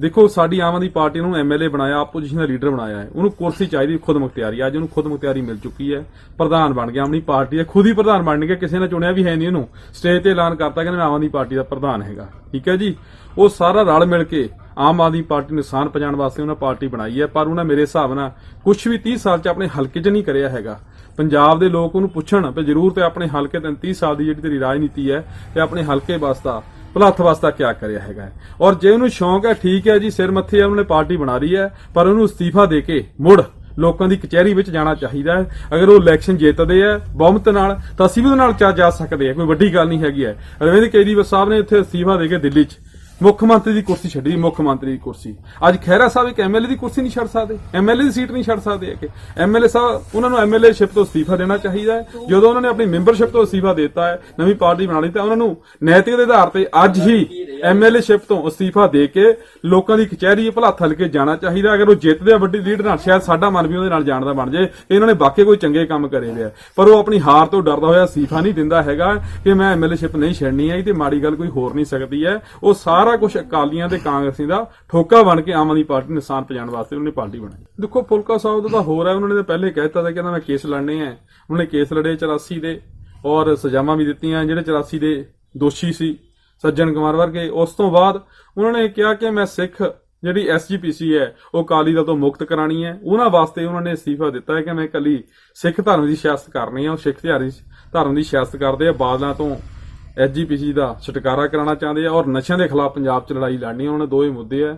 ਦੇਖੋ, ਸਾਡੀ ਆਮ ਆਦਮੀ ਪਾਰਟੀ ਨੂੰ ਐਮਐਲਏ ਬਣਾਇਆ ਆਪੋਜੀਸ਼ਨ ਦਾ ਲੀਡਰ ਬਣਾਇਆ ਹੈ। ਉਹਨੂੰ ਕੁਰਸੀ ਚਾਹੀਦੀ, ਖੁਦ ਮੁਖਤਿਆਰੀ। ਅੱਜ ਉਹਨੂੰ ਖੁਦ ਮੁਖਤਿਆਰੀ ਮਿਲ ਚੁੱਕੀ ਹੈ। ਪ੍ਰਧਾਨ ਬਣ ਗਿਆ, ਆਪਣੀ ਪਾਰਟੀ ਦਾ ਖੁਦ ਹੀ ਪ੍ਰਧਾਨ ਬਣ ਗਿਆ, ਕਿਸੇ ਨੇ ਚੁਣਿਆ ਵੀ ਹੈ ਨਹੀਂ ਉਹਨੂੰ। ਸਟੇਜ ਤੇ ਐਲਾਨ ਕਰਤਾ ਕਿ ਮੈਂ ਆਮ ਆਦਮੀ ਪਾਰਟੀ ਦਾ ਪ੍ਰਧਾਨ ਹੈਗਾ। ਠੀਕ ਹੈ ਜੀ? ਉਹ ਸਾਰਾ ਰਲ ਮਿਲ ਕੇ ਆਮ ਆਦਮੀ ਪਾਰਟੀ ਨੂੰ ਨੁਕਸਾਨ ਪਹੁੰਚਾਉਣ ਵਾਸਤੇ ਉਹਨਾਂ ਪਾਰਟੀ ਬਣਾਈ ਹੈ ਪਰ ਉਹਨਾਂ ਮੇਰੇ ਹਿਸਾਬ ਨਾਲ ਕੁਝ ਵੀ 30 ਸਾਲ ਚ ਆਪਣੇ ਹਲਕੇ 'ਚ ਨਹੀਂ ਕਰਿਆ ਹੈਗਾ। ਪੰਜਾਬ ਦੇ ਲੋਕ ਉਹਨੂੰ ਪੁੱਛਣ ਵੀ ਜ਼ਰੂਰ ਤੇ ਆਪਣੇ ਹਲਕੇ ਤੇ 30 ਸਾਲ ਦੀ ਜਿਹੜੀ ਤੇਰੀ ਰਾਜਨੀਤੀ ਹੈ ਤੇ ਆਪਣੇ ਹਲਕੇ ਵਾਸਤਾ ਭਲੱਥ ਵਾਸਤਾ ਕਿਆ ਕਰਿਆ ਹੈਗਾ ਔਰ ਜੇ ਉਹਨੂੰ ਸ਼ੌਂਕ ਹੈ ਠੀਕ ਹੈ ਜੀ ਸਿਰ ਮੱਥੇ ਹੈ, ਉਹਨੇ ਪਾਰਟੀ ਬਣਾ ਰਹੀ ਹੈ ਪਰ ਉਹਨੂੰ ਅਸਤੀਫਾ ਦੇ ਕੇ ਮੁੜ ਲੋਕਾਂ ਦੀ ਕਚਹਿਰੀ ਵਿੱਚ ਜਾਣਾ ਚਾਹੀਦਾ ਹੈ। ਅਗਰ ਉਹ ਇਲੈਕਸ਼ਨ ਜਿੱਤਦੇ ਆ ਬਹੁਮਤ ਨਾਲ ਤਾਂ ਅਸੀਂ ਵੀ ਉਹਦੇ ਨਾਲ ਚਾ ਜਾ ਸਕਦੇ ਆ ਕੋਈ ਵੱਡੀ ਗੱਲ ਨਹੀਂ ਹੈਗੀ ਹੈ। ਅਰਵਿੰਦ ਕੇਜਰੀਵਾਲ ਸਾਹਿਬ ਨੇ ਉੱਥੇ ਅਸਤੀਫਾ ਦੇ ਕੇ ਦਿੱਲੀ 'ਚ ਮੁੱਖ ਮੰਤਰੀ ਦੀ ਕੁਰਸੀ ਛੱਡੀ, ਮੁੱਖ ਮੰਤਰੀ ਦੀ ਕੁਰਸੀ। ਅੱਜ ਖਹਿਰਾ ਸਾਹਿਬ ਇੱਕ ਐਮਐਲਏ ਦੀ ਕੁਰਸੀ ਨਹੀਂ ਛੱਡ ਸਕਦੇ। ਐਮਐਲਏ ਦੀ ਸੀਟ ਨਹੀਂ ਛੱਡ ਸਕਦੇ ਹੈ ਕਿ ਐਮਐਲਏ ਸਾਹਿਬ, ਉਹਨਾਂ ਨੂੰ ਐਮਐਲਏ ਸ਼ਿਪ ਤੋਂ ਅਸਤੀਫਾ ਦੇਣਾ ਚਾਹੀਦਾ ਹੈ। ਜਦੋਂ ਉਹਨਾਂ ਨੇ ਆਪਣੀ ਮੈਂਬਰਸ਼ਿਪ ਤੋਂ ਅਸਤੀਫਾ ਦਿੱਤਾ ਹੈ, ਨਵੀਂ ਪਾਰਟੀ ਬਣਾ ਲਈ ਤਾਂ ਉਹਨਾਂ ਨੂੰ ਨੈਤਿਕ ਦੇ ਆਧਾਰ ਤੇ ਅੱਜ ਹੀ ਐਮਐਲਏ ਸ਼ਿਪ ਤੋਂ ਅਸਤੀਫਾ ਦੇ ਕੇ ਲੋਕਾਂ ਦੀ ਕਚਹਿਰੀ ਭਲਾ ਥਲ ਜਾਣਾ ਚਾਹੀਦਾ ਅਗਰ ਉਹ ਜਿੱਤਦੇ ਆ, ਵੱਡੀ ਲੀਡ ਨਾਲ ਸ਼ਾਇਦ ਸਾਡਾ ਮਨ ਵੀ ਉਹਦੇ ਨਾਲ ਜਾਣ ਦਾ ਬਣ ਜਾਏ। ਇਹਨਾਂ ਨੇ ਬਾਕੀ ਕੋਈ ਚੰਗੇ ਕੰਮ ਕਰੇ ਲਿਆ ਪਰ ਉਹ ਆਪਣੀ ਹਾਰ ਤੋਂ ਡਰਦਾ ਹੋਇਆ ਅਸਤੀਫਾ ਨਹੀਂ ਦਿੰਦਾ ਹੈਗਾ ਕਿ ਮੈਂ ਐਮਐਲਏ ਸ਼ਿਪ ਨਹੀਂ ਛੱਡਣੀ ਹੈ। ਤੇ ਮਾੜੀ ਗੱਲ ਕੋਈ ਹੋਰ ਨਹੀਂ ਸਕਦੀ ਹੈ। ਉਹ ਸਾਰਾ ਕੁਝ ਅਕਾਲੀਆਂ ਤੇ ਕਾਂਗਰਸੀ ਦਾ ਠੋਕਾ ਬਣ ਕੇ ਆਮ ਆਦਮੀ ਪਾਰਟੀ ਨੂੰ ਨੁਕਸਾਨ ਪਹੁੰਚਾਉਣ ਵਾਸਤੇ ਉਹਨੇ ਪਾਰਟੀ ਬਣਾਈ। ਦੇਖੋ, ਫੁਲਕਾ ਸਾਹਿਬ ਦਾ ਤਾਂ ਹੋਰ ਹੈ। ਉਹਨਾਂ ਨੇ ਤਾਂ ਪਹਿਲੇ ਕਹਿ ਦਿੱਤਾ ਸੀ ਕਿ ਮੈਂ ਕੇਸ ਲੜਨੇ ਆ। ਉਹਨੇ ਕੇਸ ਲੜੇ 84 ਦੇ ਔਰ ਸਜ਼ਾਵਾਂ ਵੀ ਦਿੱਤੀਆਂ। ਜਿਹੜੇ 84 ਦੇ ਦੋਸ਼ੀ ਸੀ ਸੱਜਣ ਕੁਮਾਰ ਵਰਗੇ। ਉਸ ਤੋਂ ਬਾਅਦ ਉਹਨਾਂ ਨੇ ਕਿਹਾ ਕਿ ਮੈਂ ਸਿੱਖ ਜਿਹੜੀ ਐਸਜੀਪੀਸੀ ਹੈ, ਉਹ ਕਾਲੀ ਦਲ ਤੋਂ ਮੁਕਤ ਕਰਾਣੀ ਹੈ। ਉਹਨਾਂ ਵਾਸਤੇ ਉਹਨਾਂ ਨੇ ਅਸਤੀਫਾ ਦਿੱਤਾ ਹੈ ਕਿ ਮੈਂ ਇਕੱਲੀ ਸਿੱਖ ਧਰਮ ਦੀ ਸਿਆਸਤ ਕਰਨੀ ਹੈ, ਉਹ ਸਿੱਖ ਧਿਆਰੀ ਧਰਮ ਦੀ ਸਿਆਸਤ ਕਰਦੇ ਆ। ਬਾਦਲਾਂ ਤੋਂ ਐਸਜੀਪੀਸੀ ਦਾ ਛੁਟਕਾਰਾ ਕਰਾਉਣਾ ਚਾਹੁੰਦੇ ਆ ਔਰ ਨਸ਼ਿਆਂ ਦੇ ਖਿਲਾਫ ਪੰਜਾਬ 'ਚ ਲੜਾਈ ਲੜਨੀ ਹੈ। ਉਹਨਾਂ ਦੋ ਹੀ ਮੁੱਦੇ ਆ।